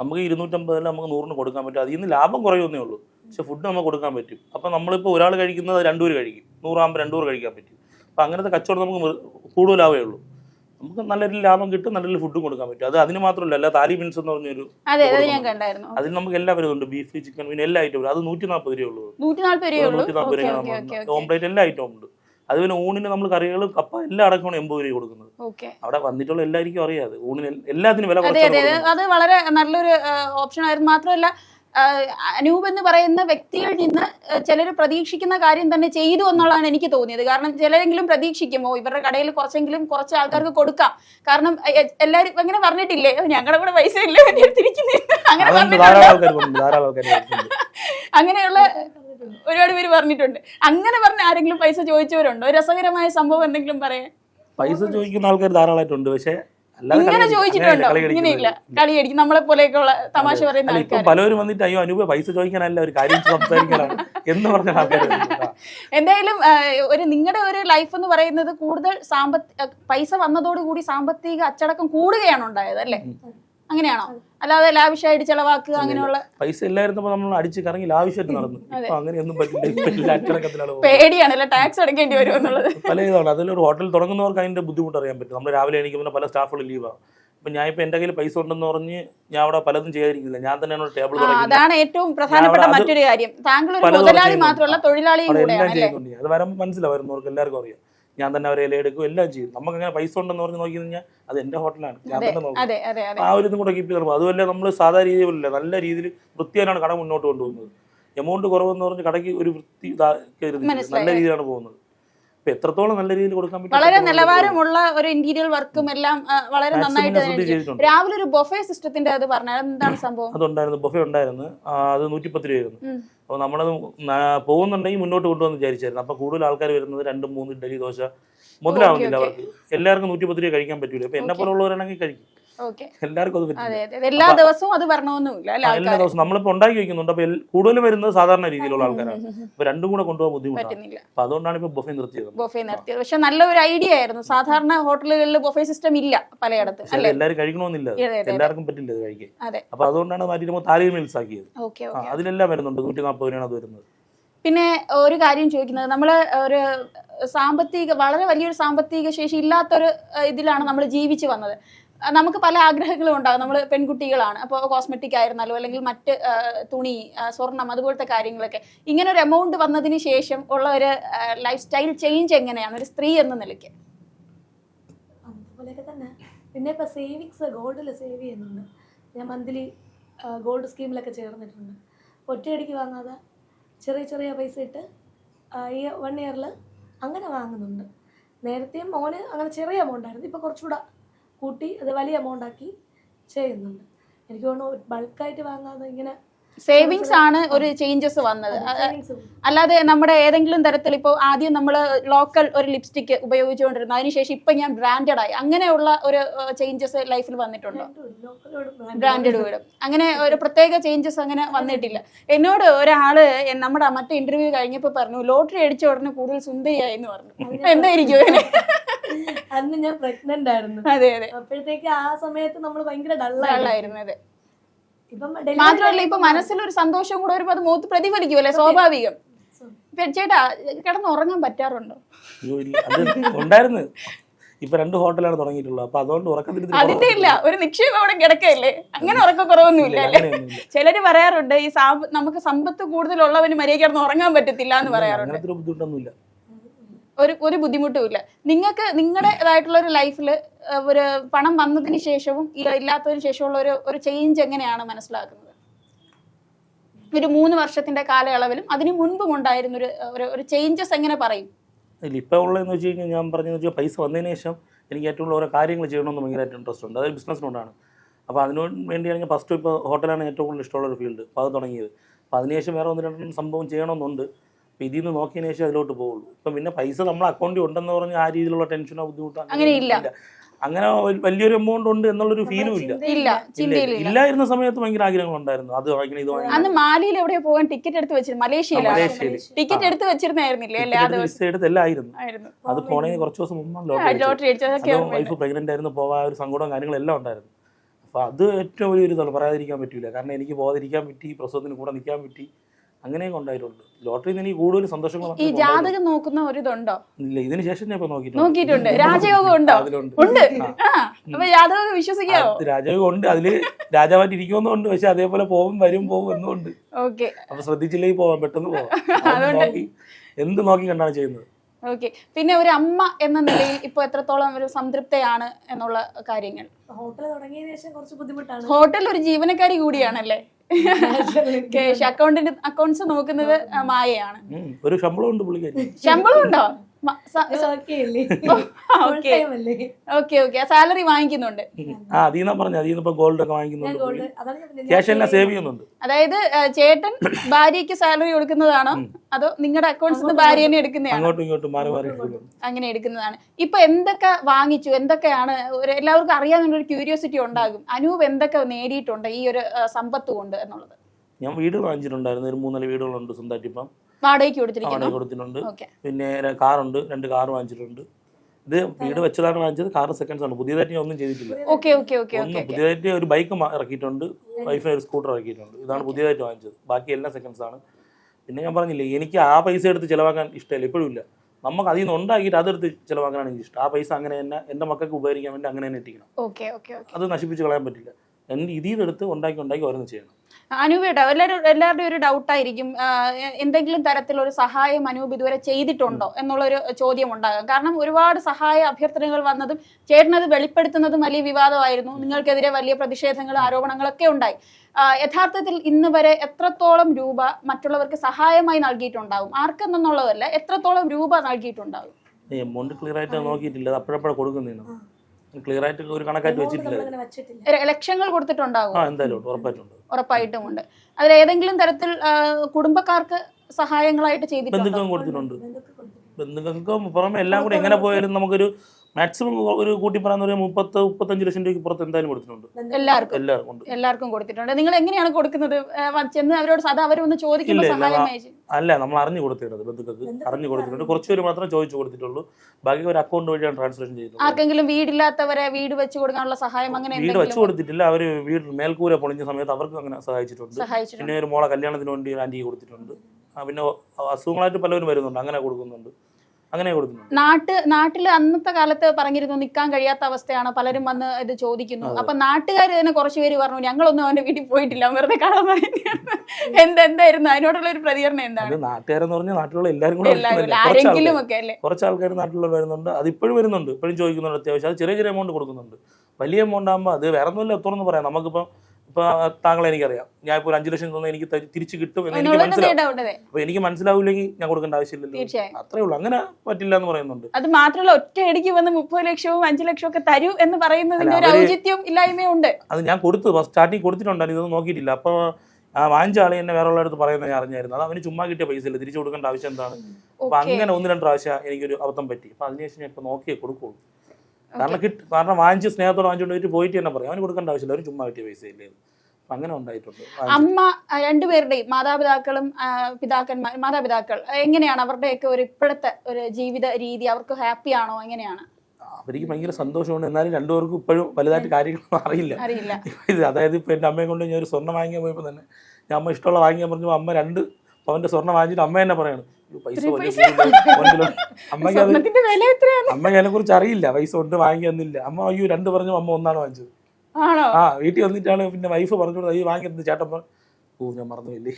നമുക്ക് ഇരുന്നൂറ്റമ്പതിൽ നമുക്ക് നൂറിന് കൊടുക്കാൻ പറ്റും. അതിൽ നിന്ന് ലാഭം കുറയുന്നേ ഉള്ളൂ. പക്ഷെ ഫുഡ് നമുക്ക് കൊടുക്കാൻ പറ്റും. അപ്പം നമ്മളിപ്പോൾ ഒരാൾ കഴിക്കുന്നത് രണ്ടുപേർ കഴിക്കും. നൂറാകുമ്പോൾ രണ്ടുപേർ കഴിക്കാൻ പറ്റും. അപ്പം അങ്ങനത്തെ കച്ചവടം നമുക്ക് കൂടുതലാവേ ഉള്ളൂ നമുക്ക് നല്ലൊരു ലാഭം കിട്ടും നല്ലൊരു ഫുഡും കൊടുക്കാൻ പറ്റും. അത് അതിന് മാത്രമല്ല അല്ല താലി മീൻസ് എന്ന് പറഞ്ഞൊരു അതിൽ നമുക്ക് എല്ലാ ഉണ്ട്. ബീഫ് ചിക്കൻ പിന്നെ എല്ലാ ഐറ്റവും അത് നൂറ്റി നാൽപ്പത് രൂപയുള്ളൂ നൂറ്റി നാൽപ്പത് രൂപ ഓംപ്ലേറ്റ് എല്ലാ ഐറ്റവും ഉണ്ട്. അത് പിന്നെ ഊണിന് നമ്മൾ കറികൾ കപ്പ എല്ലാം അടക്കമാണ് എൺപത് രൂപ കൊടുക്കുന്നത്. അവിടെ വന്നിട്ടുള്ള എല്ലാവർക്കും അറിയാതെ ഊണിന് എല്ലാത്തിനും വില അതെ വളരെ നല്ലൊരു ഓപ്ഷൻ ആയിരുന്നു. മാത്രമല്ല അനൂപ് എന്ന് പറയുന്ന വ്യക്തിയിൽ നിന്ന് ചിലർ പ്രതീക്ഷിക്കുന്ന കാര്യം തന്നെ ചെയ്തു എന്നുള്ളതാണ് എനിക്ക് തോന്നിയത്. കാരണം ചിലരെങ്കിലും പ്രതീക്ഷിക്കുമോ? ഇവരുടെ കടയിൽ കുറച്ചെങ്കിലും കുറച്ച് ആൾക്കാർക്ക് കൊടുക്കാം. കാരണം എല്ലാവരും അങ്ങനെ പറഞ്ഞിട്ടില്ലേ? "ഓ, ഞങ്ങളുടെ കൂടെ പൈസ ഇല്ല? അങ്ങനെ. അങ്ങനെയുള്ള ഒരുപാട് പേര് പറഞ്ഞിട്ടുണ്ട്. അങ്ങനെ പറഞ്ഞ ആരെങ്കിലും പൈസ ചോദിച്ചവരുണ്ടോ? രസകരമായ സംഭവം എന്തെങ്കിലും പറയാൻ? പൈസ ചോദിക്കുന്ന ആൾക്കാർ ധാരാളമായിട്ടുണ്ട്. പക്ഷേ ഇങ്ങനെ ചോദിച്ചിട്ടുണ്ടോ? ഇങ്ങനെയില്ല. കളിക്കുന്നത്. നമ്മളെ പോലെയൊക്കെയുള്ള തമാശ പറയുന്ന ആൾക്കാർ പലരും വന്നിട്ട് അയ്യോ അനൂപ പൈസ ചോദിക്കാനല്ല ഒരു കാര്യം സംസാരിക്കാനാണ് (laughs) എന്ന് പറഞ്ഞ ആൾക്കാർ എന്തായാലും ഒരു നിങ്ങളുടെ ഒരു ലൈഫ് എന്ന് പറയുന്നത് കൂടുതൽ സാമ്പത്തി പൈസ വന്നതോടുകൂടി സാമ്പത്തിക അച്ചടക്കം കൂടുകയാണ് ഉണ്ടായത് അല്ലേ? അങ്ങനെയാണോ? അല്ലാതെ ലാവിഷായിട്ട് ചെലവാക്കുക അങ്ങനെയുള്ള പൈസ ഇല്ലായിരുന്നപ്പോ നമ്മൾ അടിച്ച് കറങ്ങി ആവശ്യമായിട്ട് നടന്നു അങ്ങനെയൊന്നും പറ്റില്ല. അച്ചടക്കത്തിലാണ് പേടിയാണല്ലേ ടാക്സ് അടക്കേണ്ടി വരും എന്നുള്ളത്. പല ഇതാണ് അതിലൊരു ഹോട്ടൽ തുടങ്ങുന്നവർക്ക് അതിന്റെ ബുദ്ധിമുട്ട് അറിയാൻ പറ്റും നമ്മൾ രാവിലെ എണീക്കുമ്പോൾ പല സ്റ്റാഫുകൾ ലീവാണ് ഇപ്പൊ ഞാൻ ഇപ്പൊ എന്റെ കയ്യിൽ പൈസ ഉണ്ടെന്ന് പറഞ്ഞ് ഞാൻ അവിടെ പലതും ചെയ്യാതിരിക്കില്ല ഞാൻ തന്നെയാണ് ടേബിൾ അതാണ് ഏറ്റവും പ്രധാനപ്പെട്ട മറ്റൊരു കാര്യം. താങ്കൾ ഒരു മുതലാളി. മാത്രമല്ല തൊഴിലാളിയും കൂടെയാണ് അല്ലേ? അത് വരുമ്പോൾ മനസ്സിലാവുന്നവർക്ക് എല്ലാവർക്കും അറിയാം. ഞാൻ തന്നെ അവരെ ഇലയെടുക്കും എല്ലാം ചെയ്യും. നമുക്ക് അങ്ങനെ പൈസ ഉണ്ടെന്ന് പറഞ്ഞ് നോക്കി കഴിഞ്ഞാൽ അത് എന്റെ ഹോട്ടലാണ്. ഞാൻ തന്നെ നോക്കും. ആ ഒരു ഇതും കൂടെ കീപ്പ് ചെയ്ത് അതുമല്ല നമ്മൾ സാധാ രീതിയിലല്ല നല്ല രീതിയിൽ വൃത്തിയായിട്ടാണ് കട മുന്നോട്ട് കൊണ്ടുപോകുന്നത്. എമൗണ്ട് കുറവെന്ന് പറഞ്ഞ് കടയ്ക്ക് ഒരു വൃത്തി കരുതി നല്ല രീതിയിലാണ് പോകുന്നത്. എത്രത്തോളം നല്ല രീതിയിൽ കൊടുക്കാൻ പറ്റും വളരെ നിലവാരമുള്ള ഒരു ഇന്റീരിയർ വർക്കും എല്ലാം വളരെ നന്നായിട്ട്. രാവിലെ ഒരു ബൊഫേ സിസ്റ്റത്തിന്റെ അത് പറഞ്ഞാൽ എന്താണ് സംഭവം? അതുണ്ടായിരുന്നു ബൊഫെ ഉണ്ടായിരുന്നു. അത് നൂറ്റിപ്പത്ത് രൂപയായിരുന്നു. അപ്പൊ അപ്പോൾ നമ്മളത് പോകുന്നുണ്ടെങ്കിൽ മുന്നോട്ട് കൊണ്ടുവന്ന് വിചാരിച്ചായിരുന്നു. അപ്പോൾ കൂടുതൽ ആൾക്കാർ വരുന്നത് രണ്ടും മൂന്ന് ഇഡലി ദോശ മുതലാവുന്നില്ല. അവർക്ക്. എല്ലാവർക്കും നൂറ്റിപ്പത്ത് രൂപ കഴിക്കാൻ പറ്റൂല. അപ്പോൾ എന്നെ. പോലുള്ളവരാണെങ്കിൽ കഴിക്കും. എല്ലാവർക്കും അത് പറ്റില്ല. അതെ എല്ലാ ദിവസവും അത് വരണമെന്നില്ല എല്ലാ ദിവസവും നമ്മളിപ്പോ ഉണ്ടാക്കി വെക്കുന്നുണ്ട്. അപ്പൊ കൂടുതൽ വരുന്നത് സാധാരണ രീതിയിലുള്ള ആൾക്കാരാണ്. അപ്പൊ രണ്ടും കൂടെ കൊണ്ടുപോകാൻ ബുദ്ധിമുട്ടാണ്. പറ്റുന്നില്ല. അപ്പോൾ അതുകൊണ്ടാണ് ഇപ്പൊ ബൊഫെ നിർത്തിയത്. ബൊഫേ നിർത്തിയത്. പക്ഷെ നല്ലൊരു ഐഡിയ ആയിരുന്നു. സാധാരണ ഹോട്ടലുകളിൽ ബൊഫേ സിസ്റ്റം ഇല്ല പലയിടത്ത് എല്ലാവരും കഴിക്കണമെന്നില്ല. എല്ലാവർക്കും പറ്റില്ല ഇത് കഴിക്കാൻ. അതെ. അപ്പോൾ അതുകൊണ്ടാണ് മാറ്റിയിട്ട് താലി മീൽസ് ആക്കിയത്. അതിലെല്ലാം വരുന്നുണ്ട്. നൂറ്റി നാൽപ്പത് രൂപയാണ് അത് വരുന്നത്. പിന്നെ ഒരു കാര്യം ചോദിക്കുന്നത്. നമ്മൾ ഒരു സാമ്പത്തിക വളരെ വലിയൊരു സാമ്പത്തിക ശേഷി ഇല്ലാത്തൊരു ഇതിലാണ് നമ്മൾ ജീവിച്ചു വന്നത്. നമുക്ക് പല ആഗ്രഹങ്ങളും ഉണ്ടാകും. നമ്മൾ പെൺകുട്ടികളാണ്. അപ്പോൾ കോസ്മെറ്റിക് ആയിരുന്നാലും അല്ലെങ്കിൽ മറ്റ് തുണി സ്വർണം അതുപോലത്തെ കാര്യങ്ങളൊക്കെ. ഇങ്ങനെ ഒരു എമൗണ്ട് വന്നതിന് ശേഷം ഉള്ള ഒരു ലൈഫ് സ്റ്റൈൽ ചേഞ്ച് എങ്ങനെയാണ്? ഒരു സ്ത്രീ എന്ന നിലയ്ക്ക്. തന്നെ. പിന്നെ ഇപ്പൊ സേവിങ്സ് ഗോൾഡിൽ സേവ് ചെയ്യുന്നുണ്ട്. ഞാൻ മന്ത്ലി ഗോൾഡ് സ്കീമിലൊക്കെ ചേർന്നിട്ടുണ്ട്. ഒറ്റയടിക്ക് വാങ്ങാതെ ചെറിയ ചെറിയ പൈസ ഇട്ട് ഈ വൺ ഇയറിൽ അങ്ങനെ വാങ്ങുന്നുണ്ട്. നേരത്തെയും മോന് അങ്ങനെ ചെറിയ എമൗണ്ട് ആയിരുന്നു. ഇപ്പോൾ കുറച്ചുകൂടെ കൂട്ടി അത് വലിയ എമൗണ്ട് ആക്കി ചെയ്യുന്നുണ്ട്. എനിക്ക് തോന്നുന്നു ബൾക്കായിട്ട് വാങ്ങാതെ ഇങ്ങനെ സേവിങ്സ് ആണ് ഒരു ചേഞ്ചസ് വന്നത്. അല്ലാതെ നമ്മുടെ ഏതെങ്കിലും തരത്തിൽ ഇപ്പോൾ ആദ്യം നമ്മൾ ലോക്കൽ ഒരു ലിപ്സ്റ്റിക് ഉപയോഗിച്ചുകൊണ്ടിരുന്നു. അതിനുശേഷം ഇപ്പൊ ഞാൻ ബ്രാൻഡഡ് ആയി. അങ്ങനെയുള്ള ഒരു ചേഞ്ചസ് ലൈഫിൽ വന്നിട്ടുണ്ടോ? ബ്രാൻഡഡ് വീടും. അങ്ങനെ ഒരു പ്രത്യേക ചേഞ്ചസ് അങ്ങനെ വന്നിട്ടില്ല. എന്നോട് ഒരാൾ നമ്മുടെ മറ്റേ ഇന്റർവ്യൂ കഴിഞ്ഞപ്പോ പറഞ്ഞു ലോട്ടറി അടിച്ച ഉടനെ കൂടുതൽ സുന്ദരിയായി എന്ന് പറഞ്ഞു. എന്തായിരിക്കും? അന്ന് ഞാൻ പ്രഗ്നന്റ് ആയിരുന്നു. അതെ അതെ. അപ്പോഴത്തേക്ക് ആ സമയത്ത് നമ്മൾ ഭയങ്കര ഡള്ളായിരുന്നു അതെ. ഇപ്പം മാത്രമല്ല ഇപ്പൊ മനസ്സിലൊരു സന്തോഷം കൂടെ വരുമ്പോ അത് മുഖത്ത് പ്രതിഫലിക്കുമല്ലേ സ്വാഭാവികം. ചേട്ടാ കിടന്ന് ഉറങ്ങാൻ പറ്റാറുണ്ടോ? ഉണ്ടായിരുന്നു. ഇപ്പൊ രണ്ട് ഹോട്ടലാണ് തുടങ്ങിയിട്ടുള്ളത്. അപ്പൊ അതുകൊണ്ട് ഉറക്കത്തിന് അതിന്റെ ഇല്ല. ഒരു നിക്ഷേപം അവിടെ കിടക്കല്ലേ അങ്ങനെ ഉറക്ക കുറവൊന്നുമില്ല അല്ലേ? ചിലര് പറയാറുണ്ട് ഈ സാമ്പ നമുക്ക് സമ്പത്ത് കൂടുതലുള്ളവന് മര്യാദ കിടന്ന് ഉറങ്ങാൻ പറ്റത്തില്ല എന്ന് പറയാറുണ്ട്. ഒരു ഒരു ബുദ്ധിമുട്ടും ഇല്ല. നിങ്ങൾക്ക് നിങ്ങളുടേതായിട്ടുള്ള ഒരു ലൈഫിൽ ഒരു പണം വന്നതിന് ശേഷവും ഇല്ലാത്തതിന് ശേഷമുള്ള ഒരു ഒരു ചേഞ്ച് എങ്ങനെയാണ് മനസ്സിലാക്കുന്നത്? ഒരു മൂന്ന് വർഷത്തിന്റെ കാലയളവിലും അതിന് മുൻപും ഉണ്ടായിരുന്ന ഒരു ഒരു- ചേഞ്ചസ് എങ്ങനെ പറയും? ഇല്ല ഇപ്പൊ ഉള്ളതെന്ന് വെച്ച് കഴിഞ്ഞാൽ ഞാൻ പറഞ്ഞതെന്ന് വെച്ചാൽ പൈസ വന്നതിന് ശേഷം എനിക്ക് ഏറ്റവും കൂടുതൽ ഓരോ കാര്യങ്ങൾ ചെയ്യണമെന്ന് ഭയങ്കരമായിട്ട് ഇൻട്രസ്റ്റ് ഉണ്ട്. അതൊരു ബിസിനസ്സിനോടാണ് അപ്പോൾ അതിനു വേണ്ടിയാണ് ഞാൻ ഫസ്റ്റ് ഇപ്പോൾ ഹോട്ടലാണ് ഏറ്റവും കൂടുതൽ ഇഷ്ടമുള്ള ഒരു ഫീൽഡ് അപ്പോൾ അത് തുടങ്ങിയത്. അപ്പോൾ അതിനുശേഷം വേറെ ഒന്ന് രണ്ടും സംഭവം ചെയ്യണമെന്നുണ്ട്. ഇതിൽ നിന്ന് നോക്കിയതിന് ശേഷം അതിലോട്ട് പോവുള്ളൂ. ഇപ്പം പിന്നെ പൈസ നമ്മളെ അക്കൗണ്ടിൽ ഉണ്ടെന്ന് പറഞ്ഞ് ആ രീതിയിലുള്ള ടെൻഷനോ ബുദ്ധിമുട്ടോ അങ്ങനെ ഇല്ല. അങ്ങനെ വലിയൊരു എമൗണ്ട് ഉണ്ട് എന്നുള്ളൊരു ഫീലും ഇല്ല. ഇല്ല. ഇല്ല. ചിന്തയിലില്ല ഇല്ലായിരുന്ന സമയത്ത് ഭയങ്കര ആഗ്രഹങ്ങൾ ഉണ്ടായിരുന്നു. അത് വാങ്ങിക്കണം ഇത് വാങ്ങി അന്ന് മാലിയിൽ എവിടെ പോകാൻ ടിക്കറ്റ് എടുത്ത് വെച്ചിരുന്നു. മലേഷ്യയിലാണ് മലേഷ്യയിൽ. ടിക്കറ്റ് എടുത്ത് വെച്ചിരുന്നായിരുന്നില്ലേ? അല്ലേ ആ ദിവസം വിസ എടുത്ത് എല്ലാം ആയിരുന്നു. ആയിരുന്നു അത് പോണേ കുറച്ച് ദിവസം മുമ്പാണ് ലോട്ടറി. വൈഫ് പ്രഗ്നന്റ് ആയിരുന്നു. പോകാൻ ഒരു സങ്കടവും കാര്യങ്ങളെല്ലാം ഉണ്ടായിരുന്നു. അപ്പൊ അത് ഏറ്റവും വലിയൊരു ഇതാണ്. പറയാതിരിക്കാൻ പറ്റൂല. കാരണം എനിക്ക് പോകാതിരിക്കാൻ പറ്റി പ്രസവത്തിന് കൂടെ നിൽക്കാൻ പറ്റി. അങ്ങനെയൊക്കെ കൊണ്ടായിട്ടുണ്ട് ലോട്ടറിയിൽ നിന്ന് എനിക്ക് കൂടുതൽ സന്തോഷങ്ങൾ ഈ ജാതകം നോക്കുന്ന ഒരു ഇതുണ്ടോ ഇല്ല ഇതിന് ശേഷം ഞാൻ ഇപ്പൊ നോക്കിയിട്ടുണ്ട്. നോക്കിയിട്ടുണ്ട്. രാജയോഗം ഉണ്ടോ? ഉണ്ട്. ആ. ആ അപ്പൊ ജാതകം വിശ്വസിക്കാവോ? അത് ഉണ്ട്. അതിൽ രാജാവായിട്ട് ഇരിക്കുന്നുണ്ട് പക്ഷെ അതേപോലെ പോവും വരും പോവും എന്നുണ്ട് ഓക്കെ. അപ്പൊ ശ്രദ്ധിച്ചില്ലെങ്കിൽ പോവാം പെട്ടെന്ന് പോവാം. എന്ത് നോക്കി കണ്ടാണ് ചെയ്യുന്നത്? ഓക്കെ. പിന്നെ ഒരു അമ്മ എന്ന നിലയിൽ ഇപ്പൊ എത്രത്തോളം ഒരു സംതൃപ്തയാണ് എന്നുള്ള കാര്യങ്ങൾ? ഹോട്ടൽ തുടങ്ങിയ ശേഷം കുറച്ച് ബുദ്ധിമുട്ടാണ്. ഹോട്ടൽ ഒരു ജീവനക്കാരി കൂടിയാണല്ലേ? (laughs) അക്കൗണ്ടിന്റെ അക്കൗണ്ട്സ് നോക്കുന്നത് മായയാണ്. ഒരു ശമ്പളം ഉണ്ട് പുള്ളിക്കാരി ശമ്പളം ഉണ്ടോ ഓക്കെ ഓക്കെ അല്ലേ? ഓക്കെ ഓക്കെ സാലറി വാങ്ങിക്കുന്നുണ്ട്. ആ അതിൽ പറഞ്ഞു ഇപ്പൊ ഗോൾഡ് ഒക്കെ വാങ്ങിക്കുന്നുണ്ട് ക്യാഷ് എല്ലാം സേവ് ചെയ്യുന്നുണ്ട്. അതായത് ചേട്ടൻ (coughs) ഭാര്യയ്ക്ക് സാലറി കൊടുക്കുന്നതാണോ? അതോ നിങ്ങളുടെ അക്കൗണ്ട്സ് ഭാര്യനെ എടുക്കുന്നതാണോ? അങ്ങോട്ടും ഇങ്ങോട്ടും മാറി മാറി അങ്ങനെ എടുക്കുന്നതാണ്. ഇപ്പൊ എന്തൊക്കെ വാങ്ങിച്ചു? എന്തൊക്കെയാണ്? എല്ലാവർക്കും അറിയാൻ ഒരു ക്യൂരിയോസിറ്റി ഉണ്ടാകും. അനൂപ് എന്തൊക്കെ നേടിയിട്ടുണ്ട് ഈ ഒരു സമ്പത്ത് കൊണ്ട് എന്നുള്ളത്? ഞാൻ വീട് വാങ്ങിച്ചിട്ടുണ്ടായിരുന്നു. ഒരു മൂന്നാൽ വീടുകളുണ്ട് സ്വന്തമായിട്ട് ഇപ്പം. വാടകയ്ക്ക് കൊടുത്തിരിക്കുന്നു. വാടക കൊടുത്തിട്ടുണ്ട്. ഓക്കെ പിന്നെ ര- കാറുണ്ട്. രണ്ട് കാർ വാങ്ങിച്ചിട്ടുണ്ട്. ഇത് വീട് വെച്ചതാണ് വാങ്ങിച്ചത്. കാർ സെക്കൻഡ്സ് ആണ്. പുതിയതായിട്ട് ഞാൻ ഒന്നും ചെയ്തിട്ടില്ല. ഓക്കെ ഓക്കെ ഓക്കെ ഒന്ന് ഓക്കെ പുതിയതായിട്ട് ഒരു ബൈക്ക് ഇറക്കിയിട്ടുണ്ട്. വൈഫിന് ഒരു സ്കൂട്ടർ ഇറക്കിയിട്ടുണ്ട്. ഇതാണ് പുതിയതായിട്ട് വാങ്ങിച്ചത്. ബാക്കി എല്ലാം സെക്കൻഡ്സ് ആണ്. പിന്നെ ഞാൻ പറഞ്ഞില്ലേ എനിക്ക് ആ പൈസ എടുത്ത് ചിലവാക്കാൻ ഇഷ്ടമല്ല. ഇപ്പോഴും ഇല്ല. നമുക്ക് അതിൽ നിന്ന് ഉണ്ടാക്കിയിട്ട് അതെടുത്ത് ചിലവാക്കാനാണ് എനിക്ക് ഇഷ്ടം. ആ പൈസ അങ്ങനെ തന്നെ എന്റെ മക്കൾക്ക് ഉപകരിക്കാൻ വേണ്ടി അങ്ങനെ തന്നെ എത്തിക്കണം ഓക്കെ ഓക്കെ ഓക്കെ അത് നശിപ്പിച്ച് കളയാൻ പറ്റില്ല. നിന്നെടുത്ത് ഉണ്ടാക്കി ഉണ്ടാക്കി ഓരോന്ന് ചെയ്യണം. അനൂപേട്ട എല്ലാവരും എല്ലാവരുടെയും ഒരു ഡൗട്ടായിരിക്കും എന്തെങ്കിലും തരത്തിലൊരു സഹായം അനൂപ് ഇതുവരെ ചെയ്തിട്ടുണ്ടോ എന്നുള്ളൊരു ചോദ്യം ഉണ്ടാകാം. കാരണം ഒരുപാട് സഹായ അഭ്യർത്ഥനകൾ വന്നതും ചേട്ടനത് വെളിപ്പെടുത്തുന്നതും വലിയ വിവാദമായിരുന്നു. നിങ്ങൾക്കെതിരെ വലിയ പ്രതിഷേധങ്ങൾ ആരോപണങ്ങളൊക്കെ ഉണ്ടായി. യഥാർത്ഥത്തിൽ ഇന്ന് വരെ എത്രത്തോളം രൂപ മറ്റുള്ളവർക്ക് സഹായമായി നൽകിയിട്ടുണ്ടാകും ആർക്കെന്നുള്ളതല്ല എത്രത്തോളം രൂപ നൽകിയിട്ടുണ്ടാകും ഈ എമൗണ്ട് ക്ലിയർ ആയിട്ട് നോക്കിയിട്ടില്ല. അപ്പോഴപ്പോഴും അപ്പോഴപ്പോഴെ കൊടുക്കുന്നതാണ് ക്ലിയർ ആയിട്ട് ഒരു കണക്കായിട്ട് വെച്ചിട്ടില്ല. ലക്ഷങ്ങൾ കൊടുത്തിട്ടുണ്ടാകും ആ എന്തായാലും ഉറപ്പായിട്ടുണ്ട്. ഉറപ്പായിട്ടും ഉണ്ട് അതിൽ ഏതെങ്കിലും തരത്തിൽ കുടുംബക്കാർക്ക് സഹായങ്ങളായിട്ട് ചെയ്തിട്ടുണ്ടോ? ബന്ധുക്കൾക്കും പുറമെ എല്ലാം കൂടി എങ്ങനെ പോയാലും നമുക്കൊരു മാക്സിമം ഒരു കൂട്ടി പറയുന്ന ഒരു മുപ്പത്ത് മുപ്പത്തഞ്ച് ലക്ഷം രൂപയ്ക്ക് പുറത്ത് എന്തായാലും കൊടുത്തിട്ടുണ്ട്. എല്ലാവർക്കും. എല്ലാവർക്കും. എല്ലാവർക്കും കൊടുത്തിട്ടുണ്ട്. നിങ്ങൾ എങ്ങനെയാണ് കൊടുക്കുന്നത്? ചെന്ന് അവരോട് അത് അവരൊന്ന് ചോദിക്കുമ്പോൾ ഇല്ല, അല്ല നമ്മൾ അറിഞ്ഞു കൊടുത്തിട്ടുണ്ട് ബന്ധുക്കൾക്ക്. അറിഞ്ഞു കൊടുത്തിട്ടുണ്ട്. കുറച്ച് പേര് മാത്രമേ ചോദിച്ചു കൊടുത്തിട്ടുള്ളൂ. ബാക്കി ഒരു അക്കൗണ്ട് വഴിയാണ് ട്രാൻസ്ലേഷൻ ചെയ്തത് ആർക്കെങ്കിലും വീടില്ലാത്തവരെ വീട് വെച്ച് കൊടുക്കാനുള്ള സഹായം അങ്ങനെ വീട് വെച്ച് കൊടുത്തിട്ടില്ല. അവർ വീട് മേൽക്കൂര പൊളിഞ്ഞ സമയത്ത് അവർക്ക് അങ്ങനെ സഹായിച്ചിട്ടുണ്ട്. പിന്നെ ഒരു മോളെ കല്യാണത്തിന് വേണ്ടി ആന്റി കൊടുത്തിട്ടുണ്ട്. പിന്നെ അസുഖങ്ങളായിട്ട് പലരും വരുന്നുണ്ട്. അങ്ങനെ കൊടുക്കുന്നുണ്ട്. അങ്ങനെ കൊടുക്കുന്നുണ്ട്. നാട്ട് നാട്ടിൽ അന്നത്തെ കാലത്ത് പറഞ്ഞിരുന്നു നിൽക്കാൻ കഴിയാത്ത അവസ്ഥയാണ്. പലരും വന്ന് ഇത് ചോദിക്കുന്നു. അപ്പൊ നാട്ടുകാർ തന്നെ കുറച്ച് പേര് പറഞ്ഞു ഞങ്ങളൊന്നും അവന്റെ വീട്ടിൽ പോയിട്ടില്ല. വെറുതെ പറയുന്നതാണ് എന്ത് എന്തായിരുന്നു? അതിനോടുള്ള ഒരു പ്രതികരണം എന്താണ്? നാട്ടുകാരെന്ന് പറഞ്ഞാൽ നാട്ടിലുള്ള എല്ലാവരും കൂടെ ആരെങ്കിലും ഒക്കെ അല്ലേ? കുറച്ച് ആൾക്കാർ നാട്ടിലുള്ള വരുന്നുണ്ട്. അത് ഇപ്പോഴും വരുന്നുണ്ട്. ഇപ്പോഴും ചോദിക്കുന്നുണ്ട് അത്യാവശ്യം. അത് ചെറിയ ചെറിയ എമൗണ്ട് കൊടുക്കുന്നുണ്ട്. വലിയ എമൗണ്ട് ആകുമ്പോൾ അത് വേറെ ഒന്നുമില്ല. തുറന്ന് പറയാം. നമുക്കിപ്പോൾ ഇപ്പോൾ താങ്കളെ എനിക്കറിയാം ഞാൻ ഇപ്പോൾ അഞ്ചു ലക്ഷം തന്നെ എനിക്ക് തിരിച്ചു കിട്ടും എന്ന് എനിക്ക് മനസ്സിലാവും. എനിക്ക് മനസ്സിലാവില്ലെങ്കിൽ ഞാൻ കൊടുക്കേണ്ട ആവശ്യമില്ലല്ലോ. അത്രേ ഉള്ളൂ. അങ്ങനെ പറ്റില്ല എന്ന് പറയുന്നുണ്ട്. അത് മാത്രമല്ല ഒറ്റയടിക്ക് വന്ന് മുപ്പത് ലക്ഷവും അഞ്ചു ലക്ഷവും ഒക്കെ തരൂ എന്ന് പറയുന്നതിന്റെ ഒരു ഔചിത്യം ഇല്ലായ്മയുണ്ട്. അത് ഞാൻ കൊടുത്തു. സ്റ്റാർട്ടിങ് കൊടുത്തിട്ടുണ്ടായിരുന്നു. ഇതൊന്നും നോക്കിയിട്ടില്ല. അപ്പൊ ആ വാങ്ങിച്ച ആളെ എന്നെ വേറെ ഉള്ളടത്ത് പറയുന്നത് ഞാൻ അറിഞ്ഞായിരുന്നു. അത് അവന് ചുമ്മാ കിട്ടിയ പൈസ ഇല്ല തിരിച്ചു കൊടുക്കേണ്ട ആവശ്യം എന്താണ്? അപ്പൊ അങ്ങനെ ഒന്ന് രണ്ട് പ്രാവശ്യം എനിക്കൊരു അബദ്ധം പറ്റി. അപ്പൊ അതിനുശേഷം ഞാൻ ഇപ്പൊ നോക്കിയേ കൊടുക്കുള്ളൂ. കാരണം കിട്ടി കാരണം വാങ്ങിച്ച് സ്നേഹത്തോടെ വാങ്ങിച്ചുകൊണ്ട് പോയിട്ട് പോയിട്ട് തന്നെ പറയും. അവന് കൊടുക്കേണ്ട ആവശ്യമില്ല. അവന് ചുമ്മാ കിട്ടിയ പൈസ ഇല്ലേ? അങ്ങനെ ഉണ്ടായിട്ടുണ്ട്. അമ്മ രണ്ടുപേരുടെയും മാതാപിതാക്കളും പിതാക്കന്മാർ മാതാപിതാക്കൾ എങ്ങനെയാണ് അവരുടെയൊക്കെ ഒരു ഇപ്പോഴത്തെ ഒരു ജീവിത രീതി? അവർക്ക് ഹാപ്പി ആണോ? എങ്ങനെയാണ്? അവർക്ക് ഭയങ്കര സന്തോഷമുണ്ട്. എന്നാലും രണ്ടുപേർക്കും ഇപ്പോഴും വലുതായിട്ട് കാര്യങ്ങളൊന്നും അറിയില്ല. അറിയില്ല. അതായത് ഇപ്പൊ എന്റെ അമ്മയെ കൊണ്ട് ഞാൻ ഒരു സ്വർണം വാങ്ങിയാൽ പോയപ്പോൾ തന്നെ ഞാൻ അമ്മ ഇഷ്ടമുള്ള വാങ്ങിയാൽ പറഞ്ഞപ്പോൾ അമ്മ രണ്ട് പവന്റെ സ്വർണം വാങ്ങിച്ചിട്ട് അമ്മ തന്നെ പറയാണ് "അയ്യോ, പൈസ ഇത്രയും വലിയ പൈസ. കൂടുതലാണ്. ഒന്നിലോ." അമ്മയ്ക്ക് അത് എത്രയാണ്? അമ്മയ്ക്ക് അതിനെ കുറിച്ച് അറിയില്ല. പൈസ കൊണ്ട് തന്നില്ല അമ്മ അയ്യോ രണ്ട് പറഞ്ഞു അമ്മ ഒന്നാണ് വാങ്ങിച്ചത്. ആണോ? ആ വീട്ടിൽ വന്നിട്ടാണ് പിന്നെ വൈഫ് പറഞ്ഞു അയ്യോ വാങ്ങിക്കുന്നത് ചേട്ടൻ ഓ ഞാൻ മറന്നില്ലേ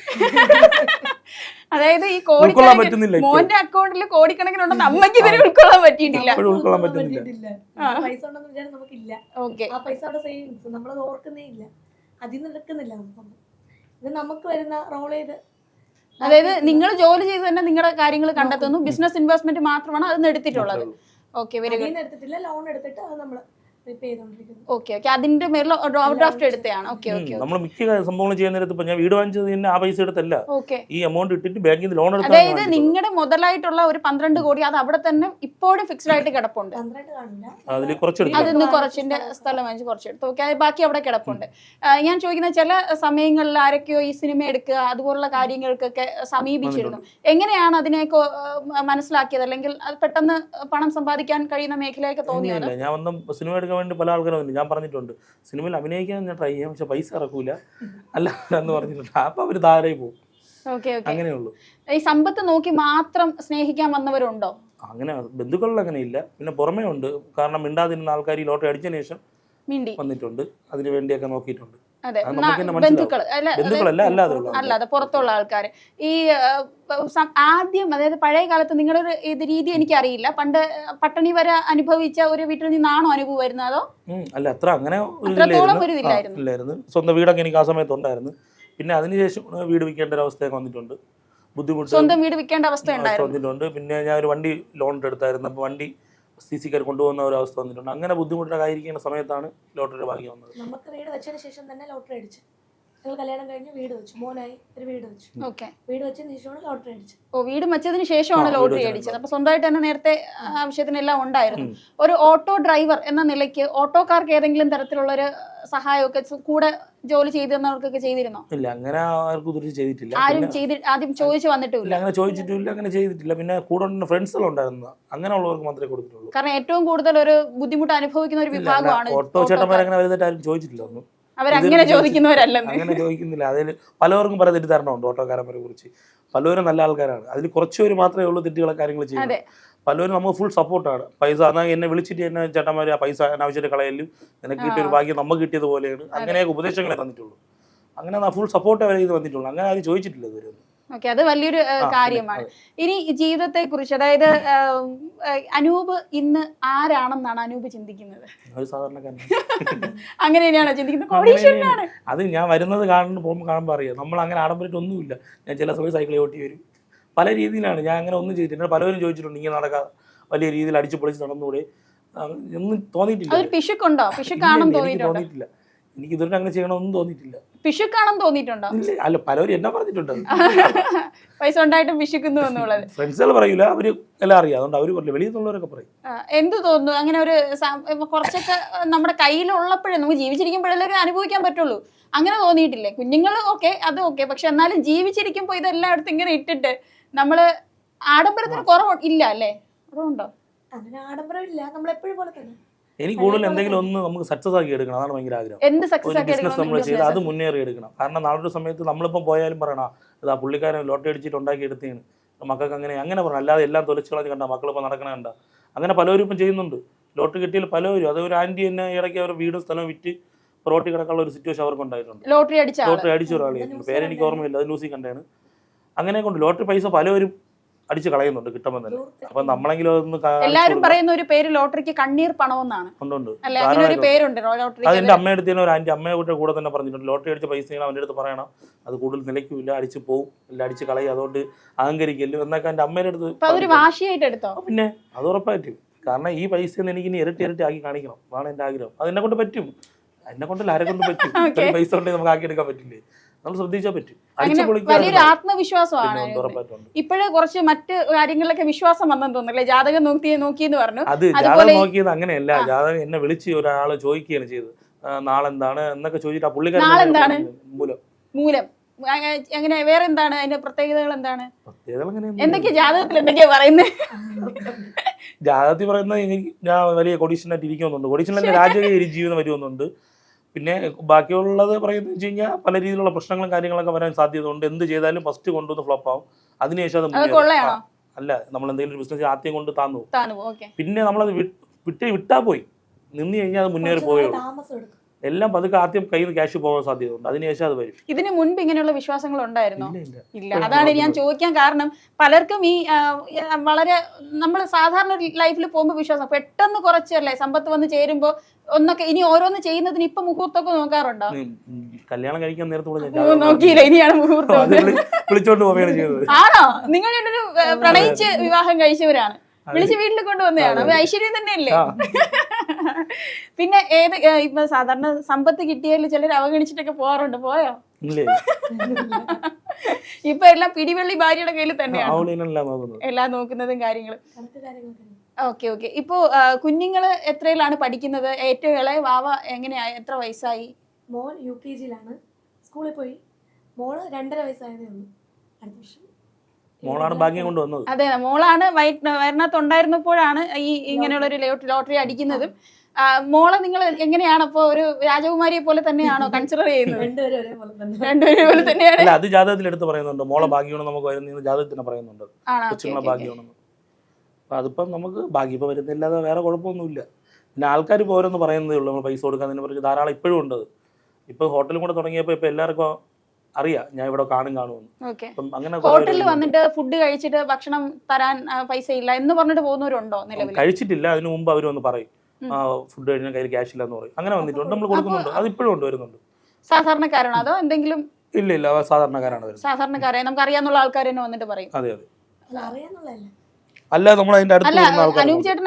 അതായത് ഈ ഉൾക്കൊള്ളാൻ പറ്റുന്നില്ല മോന്റെ അക്കൗണ്ടിൽ കോടിക്കണക്കിനുണ്ടെന്ന് അമ്മയ്ക്ക് ഇതുവരെ ഉൾക്കൊള്ളാൻ പറ്റിയിട്ടില്ല. ഉൾക്കൊള്ളാൻ പറ്റുന്നില്ല. നമുക്ക് പൈസ ഉണ്ടെന്ന് വിചാരം നമുക്കില്ല. ഓക്കെ. ആ പൈസ അവിടെ സേവിങ്സ് നമ്മൾ ഓർക്കുന്നേ ഇല്ല. അതിൽ നിന്ന് എടുക്കുന്നില്ല. നമുക്ക് ഇത് നമുക്ക് വരുന്ന റോൾ ചെയ്ത് അതായത് നിങ്ങൾ ജോലി ചെയ്ത് തന്നെ നിങ്ങളുടെ കാര്യങ്ങൾ കണ്ടെത്തുന്നു. ബിസിനസ് ഇൻവെസ്റ്റ്മെന്റ് മാത്രമാണ് അതിന് എടുത്തിട്ടുള്ളത്. ഓക്കെ വെരി ഗുഡ് ലോൺ എടുത്തിട്ട് അത് നമ്മൾ ഓക്കെ ഓക്കെ അതിന്റെ മേളിൽ ഡ്രാഫ്റ്റ് എടുത്തതാണ്. ഓക്കെ ഓക്കെ നമ്മൾ മിക്ക സംഭവങ്ങളും ചെയ്യുന്ന നേരത്ത് ഇപ്പൊ ഞാൻ വീട് വാങ്ങിച്ചത് തന്നെ ആ പൈസ എടുത്തല്ല. ഈ എമൗണ്ട് ഇട്ടിട്ട് ബാങ്കിൽ നിന്ന് ലോൺ അതായത് എടുത്താണ് നിങ്ങളുടെ മുതലായിട്ടുള്ള ഒരു പന്ത്രണ്ട് കോടി അത് അവിടെ തന്നെ ഇപ്പോഴും ഫിക്സ്ഡ് ആയിട്ട് കിടപ്പുണ്ട്. അതിൽ കുറച്ചെടുത്തു. അതിന്ന് കുറച്ചിന്റെ സ്ഥലം വാങ്ങിച്ച് കുറച്ചെടുത്തു. ഓക്കെ ബാക്കി അവിടെ കിടപ്പുണ്ട്. ഞാൻ ചോദിക്കുന്ന ചില സമയങ്ങളിൽ ആരൊക്കെയോ ഈ സിനിമ എടുക്കുക അതുപോലുള്ള കാര്യങ്ങൾക്കൊക്കെ സമീപിച്ചിരുന്നു. എങ്ങനെയാണ് അതിനെയൊക്കെ മനസ്സിലാക്കിയത്? അല്ലെങ്കിൽ അത് പെട്ടെന്ന് പണം സമ്പാദിക്കാൻ കഴിയുന്ന മേഖലയൊക്കെ തോന്നിയത്? ഞാൻ സിനിമ എടുക്കാൻ വേണ്ടി പല ആൾക്കാരും വന്നു ഞാൻ പറഞ്ഞിട്ടുണ്ട്. സിനിമയിൽ അഭിനയിക്കാൻ ഞാൻ ട്രൈ ചെയ്യാം. പക്ഷെ പൈസ ഇറക്കൂല. അല്ല എന്ന് പറഞ്ഞിട്ടുണ്ട്. അപ്പൊ അവർ താഴെ പോകും. അങ്ങനെയുള്ളൂ ഈ സമ്പത്ത് നോക്കി മാത്രം സ്നേഹിക്കാൻ വന്നവരുണ്ടോ? അങ്ങനെ ബന്ധുക്കളിൽ അങ്ങനെ ഇല്ല. പിന്നെ പുറമേ ഉണ്ട്. കാരണം മിണ്ടാതിരുന്ന ആൾക്കാർ ഈ ലോട്ടറി അടിച്ചതിന് ശേഷം വന്നിട്ടുണ്ട്. അതിനു വേണ്ടിയൊക്കെ നോക്കിയിട്ടുണ്ട്. ബന്ധുക്കളല്ല അല്ലാതെ പുറത്തുള്ള ആൾക്കാർ ഈ ആദ്യം അതായത് പഴയ കാലത്ത് നിങ്ങളൊരു ഇത് രീതി എനിക്കറിയില്ല. പണ്ട് പട്ടണി വരെ അനുഭവിച്ച ഒരു വീട്ടിൽ നിന്നാണോ അനുഭവം വരുന്നത് അതോ? അല്ല അത്ര അങ്ങനെ ഇല്ലായിരുന്നു. സ്വന്തം വീടൊക്കെ എനിക്ക് ആ സമയത്ത് ഉണ്ടായിരുന്നു. പിന്നെ അതിനുശേഷം വീട് വിൽക്കേണ്ട ഒരു അവസ്ഥയൊക്കെ വന്നിട്ടുണ്ട്. ബുദ്ധിമുട്ട് സ്വന്തം വീട് വിൽക്കേണ്ട അവസ്ഥ വന്നിട്ടുണ്ട്. പിന്നെ ഞാൻ ഒരു വണ്ടി ലോൺ എടുത്തായിരുന്നു അപ്പോൾ വണ്ടി സി സിക്കാർ കൊണ്ടുപോകുന്ന ഒരു അവസ്ഥ വന്നിട്ടുണ്ട്. അങ്ങനെ ബുദ്ധിമുട്ടൊക്കെ ആയിരിക്കുന്ന സമയത്താണ് ലോട്ടറിയുടെ ഭാഗ്യം വന്നത്. നമുക്ക് വീട് വെച്ചതിന് ശേഷം തന്നെ ലോട്ടറി അടിച്ചു. ഞങ്ങൾ കല്യാണം കഴിഞ്ഞ് വീട് വെച്ചു. മോനായി ഒരു വീട് വെച്ചു. ഓക്കെ. വീട് വെച്ചതിന് ശേഷമാണ് ലോട്ടറി അടിച്ചത്. ഓ വീട് വെച്ചതിന് ശേഷമാണ് ലോട്ടറി അടിച്ചത്. അപ്പൊ സ്വന്തമായിട്ട് തന്നെ നേരത്തെ ആവശ്യത്തിനെല്ലാം ഉണ്ടായിരുന്നു. ഒരു ഓട്ടോ ഡ്രൈവർ എന്ന നിലയ്ക്ക് ഓട്ടോക്കാർക്ക് ഏതെങ്കിലും തരത്തിലുള്ള ഒരു സഹായമൊക്കെ കൂടെ ജോലി ചെയ്തിരുന്നവർക്കൊക്കെ ചെയ്തിരുന്നോ? ഇല്ല അങ്ങനെ ആർക്കും ഇതുവരെ ചെയ്തിട്ടില്ല. ആരും ചെയ്തി ആദ്യം ചോദിച്ചു വന്നിട്ടുമില്ല. അങ്ങനെ ചോദിച്ചിട്ടില്ല അങ്ങനെ ചെയ്തിട്ടില്ല. പിന്നെ കൂടെ അങ്ങനെ അങ്ങനെയുള്ളവർക്ക് മാത്രമേ കൊടുത്തിട്ടുള്ളൂ. കാരണം ഏറ്റവും കൂടുതൽ ഒരു ബുദ്ധിമുട്ട് അനുഭവിക്കുന്ന ഒരു വിഭാഗമാണ് ഓട്ടോ ചേട്ടന്മാർ അങ്ങനെ വലുതായിട്ട് ആരും ചോദിച്ചിട്ടില്ല ഒന്നും. അവരങ്ങനെ ചോദിക്കുന്നവരല്ലെന്ന്. അങ്ങനെ ചോദിക്കുന്നില്ല. അതിൽ പലവർക്കും പല തെറ്റിദ്ധാരണമുണ്ട് ഓട്ടോക്കാരന്മാരെ കുറിച്ച്. പലവരും നല്ല ആൾക്കാരാണ്. അതിൽ കുറച്ച് പേര് മാത്രമേ ഉള്ളൂ തെറ്റുകളെ കാര്യങ്ങൾ. ചെയ്യുന്നത്. പലവരും നമുക്ക് ഫുൾ സപ്പോർട്ടാണ് പൈസ അതാ എന്നെ വിളിച്ചിട്ട് എന്നെ ചേട്ടന്മാർ ആ പൈസ അനാവശ്യമായിട്ട് കളയലും നിനക്ക് കിട്ടിയ ഒരു ഭാഗ്യം നമുക്ക് കിട്ടിയത് പോലെയാണ്. അങ്ങനെയൊക്കെ ഉപദേശങ്ങളെ തന്നിട്ടുള്ളൂ. അങ്ങനെ ഫുൾ സപ്പോർട്ട് അവരെ ഇത് വന്നിട്ടുള്ളൂ അങ്ങനെ ആരും ചോദിച്ചിട്ടില്ല ഇതുവരെ. ഓക്കെ അത് വലിയൊരു കാര്യമാണ്. ഇനി ജീവിതത്തെ കുറിച്ച് അതായത് അനൂപ് ഇന്ന് ആരാണെന്നാണ് അനൂപ് ചിന്തിക്കുന്നത്? ഒരു സാധാരണക്കാരൻ (laughs) അങ്ങനെ തന്നെയാണോ ചിന്തിക്കുന്നത്? കോടീശ്വരനാണ്. അത് ഞാൻ വരുന്നത് കാണുന്നു പോകുമ്പോൾ കാണുമ്പോൾ അറിയാം. നമ്മൾ അങ്ങനെ ആഡംബരമായിട്ട് ഒന്നുമില്ല. ഞാൻ ചില സമയം സൈക്കിൾ ഓട്ടി വരും. പല രീതിയിലാണ്. ഞാൻ അങ്ങനെ ഒന്നും ചെയ്തിട്ടില്ല. പലരും പലവരും ചോദിച്ചിട്ടുണ്ട് ഇങ്ങനെ നടക്കാതെ വലിയ രീതിയിൽ അടിച്ചു പൊളിച്ച് നടന്നുകൂടെ ഒന്നും തോന്നിയിട്ടില്ല. തോന്നിയിട്ടില്ല. എനിക്ക് ഇതുവരെ അങ്ങനെ ചെയ്യണമെന്നും തോന്നിയിട്ടില്ല. പിശുക്കാണെന്ന് തോന്നിയിട്ടുണ്ടോ? ഇല്ല, അല്ല പലവരും എന്നെ പറഞ്ഞിട്ടുണ്ട്. (laughs) പൈസ ഉണ്ടായിട്ടും പിശുക്കുന്നു എന്നുള്ളത്. ഫ്രണ്ട്സുകൾ പറയൂല അവർ എല്ലാം അറിയാം. അതുകൊണ്ട് അവർ പറയില്ല. വെളിയിൽ നിന്നുള്ളവരൊക്കെ പറയും. ആ, എന്ത് തോന്നുന്നു? അങ്ങനെ ഒരു സ- ഇപ്പൊ കുറച്ചൊക്കെ നമ്മുടെ കയ്യിലുള്ളപ്പോഴേ നമുക്ക് ജീവിച്ചിരിക്കുമ്പോഴല്ലേ ഒരു അനുഭവിക്കാൻ പറ്റുള്ളൂ. അങ്ങനെ തോന്നിയിട്ടില്ലേ? കുഞ്ഞുങ്ങൾ ഓക്കെ അത് ഓക്കെ. പക്ഷെ എന്നാലും ജീവിച്ചിരിക്കുമ്പോൾ ഇതെല്ലായിടത്തും ഇങ്ങനെ ഇട്ടിട്ട് നമ്മൾ ആഡംബരത്തിന് കുറവ് ഇല്ല അല്ലേ? കുറവുണ്ടോ? അങ്ങനെ ആഡംബരം ഇല്ല. നമ്മളെപ്പോഴും പോലെ തന്നെ. എനിക്ക് കൂടുതൽ എന്തെങ്കിലും ഒന്ന് നമുക്ക് സക്സസ് ആക്കി എടുക്കണം. അതാണ് ഭയങ്കര ആഗ്രഹം. എന്ത് സക്സസ് ആക്കി ബിസിനസ് നമ്മൾ ചെയ്ത് അത് മുന്നേറി എടുക്കണം. കാരണം നാളൊരു സമയത്ത് നമ്മളിപ്പം പോയാലും പറയണം ഇതാ പുള്ളിക്കാരൻ ലോട്ടറി അടിച്ചിട്ട് ഉണ്ടാക്കി എടുത്തേണ് മക്കൾക്ക് അങ്ങനെ അങ്ങനെ പറഞ്ഞു അല്ലാതെ എല്ലാം തൊലച്ചുകളഞ്ഞ് കണ്ട മക്കളിപ്പോൾ നടക്കണ കണ്ട. അങ്ങനെ പലരും ഇപ്പം ചെയ്യുന്നുണ്ട്. ലോട്ടറി കിട്ടിയാൽ പലരും അത് ഒരു ആന്റി തന്നെ ഇടയ്ക്ക് അവർ വീടും സ്ഥലവും വിറ്റ് റോട്ടി കിടക്കാനുള്ള ഒരു സിറ്റുവേഷൻ അവർക്ക് ഉണ്ടായിട്ടുണ്ട്. ലോട്ടറി അടിച്ച ലോട്ടറി അടിച്ച ഒരാൾ പേരെനിക്ക് ഓർമ്മയില്ല. അത് ന്യൂസിൽ കണ്ടാണ്. അങ്ങനെ കൊണ്ട് ലോട്ടറി പൈസ പലവരും അടിച്ച് കളയുന്നുണ്ട് കിട്ടുമ്പോൾ തന്നെ. അപ്പൊ നമ്മളെങ്കിലും അതൊന്ന് എല്ലാവരും എല്ലാരും പറയുന്ന ഒരു പേര് ലോട്ടറിക്ക് കണ്ണീർ പണമെന്നാണ്. കൊണ്ടുണ്ട് അല്ലെ? അങ്ങനെ പേരുണ്ട് അത് എന്റെ അമ്മയുടെ അടുത്ത് തന്നെ ഒരു ആന്റി അമ്മയുടെ കൂടെ തന്നെ പറഞ്ഞിട്ടുണ്ട്. ലോട്ടറി അടിച്ച പൈസ അവന്റെ അടുത്ത് പറയണം. അത് കൂടുതൽ നിലയ്ക്കില്ല അടിച്ചു പോവും. എല്ലാം അടിച്ച് കളയും. അതുകൊണ്ട് അഹങ്കരിക്കല്ലോ. എന്നൊക്കെ എന്റെ അമ്മയുടെ അടുത്ത് വാശിയായിട്ട് എടുത്തോ? പിന്നെ അത് ഉറപ്പായിട്ടും. കാരണം ഈ പൈസ എനിക്ക് ഇനി ഇരട്ടി ഇരട്ടി ആക്കി കാണിക്കണം. അതാണ് എന്റെ ആഗ്രഹം. അത് എന്നെ കൊണ്ട് പറ്റും. എന്നെ കൊണ്ടല്ല ആരെ കൊണ്ട് പറ്റും. (laughs) പൈസ ഉണ്ടെങ്കിൽ നമുക്ക് ആക്കി എടുക്കാൻ പറ്റില്ലേ? നമ്മൾ ശ്രദ്ധിച്ചാൽ പറ്റും. അങ്ങനെ വലിയൊരു ആത്മവിശ്വാസമാണ് ഇപ്പോഴേ കുറച്ച് മറ്റ് കാര്യങ്ങളിലൊക്കെ വിശ്വാസം വന്നെന്ന് തോന്നുന്നു അല്ലേ? ജാതകം നോക്കി നോക്കിയെന്ന് പറഞ്ഞു. അത് ജാതകം നോക്കിയത് അങ്ങനെയല്ല. ജാതകം എന്നെ വിളിച്ച് ഒരാൾ ചോദിക്കുകയാണ് ചെയ്തത്. നാളെന്താണ് എന്നൊക്കെ ചോദിച്ചിട്ട് ആ പുള്ളിക്കാരൻ മൂലം. മൂലം. അങ്ങ- എങ്ങനെ വേറെ എന്താണ് അതിന്റെ പ്രത്യേകതകൾ എന്താണ്? എന്തൊക്കെ ജാതകത്തിൽ എന്തൊക്കെയാ പറയുന്നത്? ജാതകത്തിൽ പറയുന്നത് എനിക്ക് ഞാൻ വലിയ കൊടീഷനായിട്ട് ഇരിക്കുന്നുണ്ട് കൊടീഷനിലെ രാജകീയ ജീവിതം വരുമെന്നുണ്ട്. പിന്നെ ബാക്കിയുള്ളത് പറയുന്നത് വെച്ച് കഴിഞ്ഞാൽ പല രീതിയിലുള്ള പ്രശ്നങ്ങളും കാര്യങ്ങളൊക്കെ വരാൻ സാധ്യത ഉണ്ട് എന്ത് ചെയ്താലും ഫസ്റ്റ് കൊണ്ടുവന്ന് ഫ്ലോപ്പ് ആവും. അതിനുശേഷം അത് അല്ല നമ്മൾ എന്തെങ്കിലും ഒരു ബിസിനസ് ആദ്യം കൊണ്ട് താന്നു പിന്നെ നമ്മളത് വിട്ട് വിട്ടാ പോയി. നിന്ന് കഴിഞ്ഞാൽ അത് മുന്നേറി കുറച്ച് എല്ലാം പതുക്കെ ആദ്യം കയ്യിൽ നിന്ന് ക്യാഷ് പോകാൻ സാധ്യതയുണ്ട്. അതിനുശേഷം അത് വരും ഇതിന് മുൻപ് ഇങ്ങനെയുള്ള വിശ്വാസങ്ങൾ ഉണ്ടായിരുന്നു? ഇല്ല അതാണ് ഞാൻ ചോദിക്കാൻ കാരണം പലർക്കും ഈ വളരെ നമ്മൾ സാധാരണ ലൈഫിൽ പോകുമ്പോൾ വിശ്വാസം പെട്ടെന്ന് കുറച്ചല്ലേ സമ്പത്ത് വന്ന് ചേരുമ്പോൾ ഒന്നൊക്കെ ഇനി ഓരോന്ന് ചെയ്യുന്നതിന് ഇപ്പൊ മുഹൂർത്തൊക്കെ നോക്കാറുണ്ടോ? കല്യാണം കഴിക്കാൻ ഓ, നോക്കിയില്ല ഇനിയാണ് മുഹൂർത്തം. വിളിച്ചോണ്ട് പോവുകയാണ് ചെയ്യുന്നത്. ആണോ? നിങ്ങൾ പ്രണയിച്ച് വിവാഹം കഴിച്ചവരാണ്. വിളിച്ച് വീട്ടിൽ കൊണ്ടുവന്നതാണ്. ഐശ്വര്യം തന്നെയല്ലേ? പിന്നെ ഏത് ഇപ്പൊ സാധാരണ സമ്പത്ത് കിട്ടിയാലും ചിലർ അവഗണിച്ചിട്ടൊക്കെ പോകാറുണ്ട്. പോയോ? ഇപ്പൊ എല്ലാം പിടിവള്ളി ഭാര്യയുടെ കയ്യിൽ തന്നെയാണ്. എല്ലാം നോക്കുന്നതും കാര്യങ്ങളും. Okay okay. ഇപ്പോ കുഞ്ഞുങ്ങൾ എത്രയിലാണ് പഠിക്കുന്നത്? ഏറ്റവും ഇളയ വാവ എങ്ങനെയാ? എത്ര വയസ്സായി? മോൻ യു കെ ജിയിലാണ്. സ്കൂളിൽ പോയി. മോൾ രണ്ടര വയസ്സായതേ ഉള്ളൂ. അടുത്ത വർഷം. മോളാണ് ഭാഗ്യം കൊണ്ട് വന്നത്. അതെ മോളാണ് വയറിനകത്ത് ഉണ്ടായിരുന്നപ്പോഴാണ് ഈ ഇങ്ങനെയുള്ള ഒരു ലോട്ടറി അടിക്കുന്നതും. മോളെ നിങ്ങൾ എങ്ങനെയാണ് അപ്പൊ ഒരു രാജകുമാരിയെ പോലെ തന്നെയാണോ കൺസിഡർ ചെയ്യുന്നത്? രണ്ടുപേരും തന്നെ. പോലെ തന്നെയാണ്. അത് ജാതകത്തിൽ എടുത്ത് പറയുന്നുണ്ട്. മോളെ ഭാഗ്യമാണ് നമുക്ക് വരുന്ന ജാതകത്തിന് പറയുന്നുണ്ട്. ആണോ? ഓക്കെ കൊച്ചുങ്ങളെ ഭാഗ്യമാണെന്ന്. അപ്പൊ അതിപ്പം നമുക്ക് ഭാഗ്യം ഇപ്പം വരുന്നില്ലാതെ വേറെ കുഴപ്പമൊന്നുമില്ല. പിന്നെ ആൾക്കാർ പോരെന്ന് പറയുന്നതേ ഉള്ളൂ. നമ്മൾ പൈസ കൊടുക്കാൻ പറഞ്ഞ് ധാരാളം ഇപ്പോഴും ഉണ്ട് ഇപ്പം ഹോട്ടലും കൂടെ തുടങ്ങിയപ്പോൾ ഇപ്പം എല്ലാവർക്കും അറിയാം. ഞാൻ ഇവിടെ കാണും കാണുമെന്ന്. അങ്ങനെ ഹോട്ടലിൽ വന്നിട്ട് ഫുഡ് കഴിച്ചിട്ട് ഭക്ഷണം തരാൻ പൈസ ഇല്ല എന്ന് പറഞ്ഞിട്ട് പോകുന്നവരുണ്ടോ നിലവിൽ? കഴിച്ചിട്ടില്ല. അതിനു മുമ്പ് അവർ വന്ന് പറയും. ഫുഡ് കഴിഞ്ഞാൽ കയ്യിൽ ക്യാഷ് ഇല്ലെന്ന് പറയും. അങ്ങനെ വന്നിട്ടുണ്ട്. നമ്മൾ കൊടുക്കുന്നുണ്ട്. അത് ഇപ്പോഴും ഉണ്ട് വരുന്നുണ്ട്. സാധാരണക്കാരാണോ? അതോ എന്തെങ്കിലും ഇല്ല ഇല്ല. സാധാരണക്കാരാണ് സാധാരണക്കാരെ നമുക്ക് അറിയാന്നുള്ള ആൾക്കാർ തന്നെ വന്നിട്ട് പറയും. അതെ അതെ. അല്ല നമ്മൾ അതിന്റെ അടുത്ത് അനൂപ് ചേട്ടൻ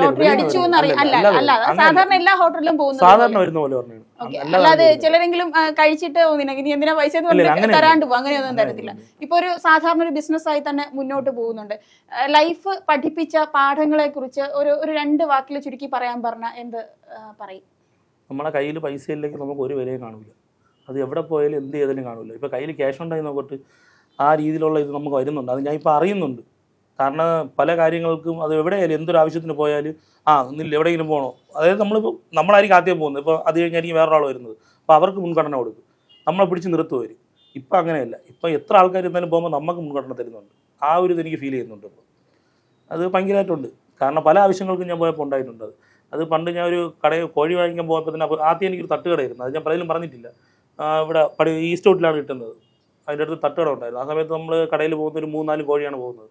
ലോട്ടറി അടിച്ചു അല്ല അല്ല സാധാരണ എല്ലാ ഹോട്ടലിലും സാധാരണ വരുന്ന പോലെ പറഞ്ഞു ഓക്കെ അല്ലാതെ ചിലരെങ്കിലും കഴിച്ചിട്ട് നിനക്ക് എന്തിനാ പൈസ തരാണ്ട് പോകും. അങ്ങനെയൊന്നും തരത്തില്ല. ഇപ്പൊ ഒരു സാധാരണ ഒരു ബിസിനസ് ആയി തന്നെ മുന്നോട്ട് പോകുന്നുണ്ട്. ലൈഫ് പഠിപ്പിച്ച പാഠങ്ങളെ കുറിച്ച് ഒരു ഒരു രണ്ട് വാക്കിൽ ചുരുക്കി പറയാൻ പറഞ്ഞ എന്ത് പറയും. നമ്മളെ കയ്യിൽ പൈസ ഇല്ലെങ്കിൽ നമുക്ക് ഒരു വിലയും കാണില്ല അത് എവിടെ പോയാലും എന്ത് ചെയ്താലും കാണില്ല ഇപ്പൊ കയ്യിൽ ക്യാഷ് ഉണ്ടായി നോക്കട്ട് ആ രീതിയിലുള്ള ഇത് നമുക്ക് വരുന്നുണ്ട്. അത് ഞാൻ ഇപ്പൊ അറിയുന്നുണ്ട്. കാരണം പല കാര്യങ്ങൾക്കും അത് എവിടെയായാലും എന്തൊരു ആവശ്യത്തിന് പോയാലും ആ നില്ല എവിടെയെങ്കിലും പോകണോ അതായത് നമ്മളിപ്പോൾ നമ്മളായിരിക്കും ആദ്യം പോകുന്നത്. ഇപ്പോൾ അത് കഴിഞ്ഞായിരിക്കും വേറൊരാൾ വരുന്നത്. അപ്പോൾ അവർക്ക് മുൻഗണന കൊടുക്കും. നമ്മളെ പിടിച്ച് നിർത്തു വരും ഇപ്പം അങ്ങനെയല്ല. ഇപ്പം എത്ര ആൾക്കാർ എന്തായാലും പോകുമ്പോൾ നമുക്ക് മുൻഗണന തരുന്നുണ്ട്. ആ ഒരു ഇത് എനിക്ക് ഫീൽ ചെയ്യുന്നുണ്ട് ഇപ്പോൾ അത് ഭയങ്കരമായിട്ടുണ്ട് കാരണം പല ആവശ്യങ്ങൾക്കും ഞാൻ പോയപ്പോൾ ഉണ്ടായിട്ടുണ്ട് അത്. പണ്ട് ഞാൻ ഒരു കടയിൽ കോഴി വാങ്ങിക്കാൻ പോയപ്പോൾ തന്നെ അപ്പോൾ ആദ്യം എനിക്കൊരു തട്ടുകടയായിരുന്നു. അത് ഞാൻ പലതിലും പറഞ്ഞിട്ടില്ല. ഇവിടെ പടി ഈസ്റ്റ് ഔട്ടിലാണ് കിട്ടുന്നത്. അതിന്റെ അടുത്ത് തട്ടുകട ഉണ്ടായിരുന്നു. ആ സമയത്ത് നമ്മൾ കടയിൽ പോകുന്ന ഒരു മൂന്നാൽ കോഴിയാണ് പോകുന്നത്.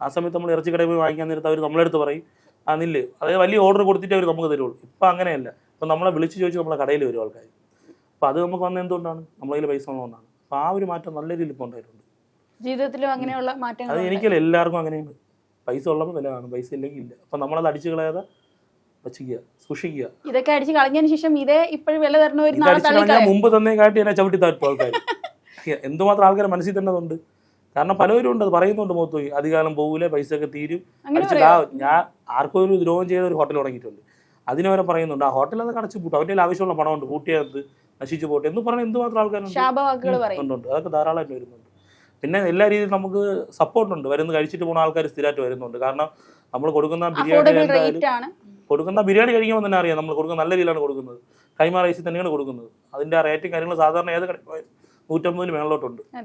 ആ സമയത്ത് നമ്മൾ ഇറച്ചി കടയിൽ പോയി വാങ്ങിക്കാൻ നേരത്ത് അവർ നമ്മളെടുത്ത് പറയും ആ നില്ല്. അതായത് വലിയ ഓർഡർ കൊടുത്തിട്ട് അവർ നമുക്ക് തരുള്ളൂ. ഇപ്പം അങ്ങനെയല്ല. ഇപ്പം നമ്മളെ വിളിച്ച് ചോദിച്ച് നമ്മളെ കടയിൽ വരും ആൾക്കാർ അപ്പോൾ അത് നമുക്ക് വന്ന എന്തുകൊണ്ടാണ്? നമ്മളെ കയ്യിൽ പൈസ ഉള്ളതുകൊണ്ടാണ് അപ്പോൾ ആ ഒരു മാറ്റം നല്ല രീതിയിൽ ഇപ്പോൾ ഉണ്ടായിട്ടുണ്ട്. ജീവിതത്തിലും അങ്ങനെയുള്ള മാറ്റങ്ങൾ അത് എനിക്കല്ല എല്ലാവർക്കും അങ്ങനെയാണ് പൈസ ഉള്ളപ്പോൾ വില കാണും. പൈസ ഇല്ലെങ്കിൽ ഇല്ല. അപ്പം നമ്മളത് അടിച്ചു കളയാതെ വച്ചിക്കുക സൂക്ഷിക്കുക. ഇതൊക്കെ അടിച്ച് കളഞ്ഞതിന് ശേഷം ഇതേ ഇപ്പോഴും വില തരണ മുമ്പ് തന്നെ കാട്ടി എന്നെ ചവിട്ടി താഴ്ത്തു ആൾക്കാർ എന്തുമാത്രം ആൾക്കാർ മനസ്സിൽ തന്നെ അതുണ്ട് കാരണം പലവരും ഉണ്ട് അത് പറയുന്നുണ്ട് മുഖത്ത് പോയി. അധികാലം പോകൂലേ പൈസ ഒക്കെ തീരും ആ ഞാൻ ആർക്കും ഒരു ദ്രോഹം ചെയ്ത ഒരു ഹോട്ടൽ തുടങ്ങിയിട്ടുണ്ട്. അതിനവരെ പറയുന്നുണ്ട്. ആ ഹോട്ടൽ അത് അടച്ചു പൂട്ടും. കയ്യിൽ ആവശ്യമുള്ള പണമുണ്ട്. പൂട്ടിയത് നശിച്ചു പോട്ടെ എന്ന് പറഞ്ഞാൽ എന്തുമാത്രം ആൾക്കാരുണ്ട്? അതൊക്കെ ധാരാളമായിട്ട് വരുന്നുണ്ട്. പിന്നെ എല്ലാ രീതിയിലും നമുക്ക് സപ്പോർട്ടുണ്ട് വരുന്ന കഴിച്ചിട്ട് പോകുന്ന ആൾക്കാർ സ്ഥിരമായിട്ട് വരുന്നുണ്ട്. കാരണം നമ്മൾ കൊടുക്കുന്ന ബിരിയാണി കൊടുക്കുന്ന ബിരിയാണി കഴിക്കുമ്പോൾ തന്നെ അറിയാം. നമ്മൾ കൊടുക്കുന്ന നല്ല രീതിയിലാണ് കൊടുക്കുന്നത്. കൈമാ റൈസിൽ തന്നെയാണ് കൊടുക്കുന്നത്. അതിന്റെ റേറ്റും കാര്യങ്ങളും സാധാരണ ഏത് നൂറ്റമ്പതിന് മേളിലോട്ടുണ്ട്.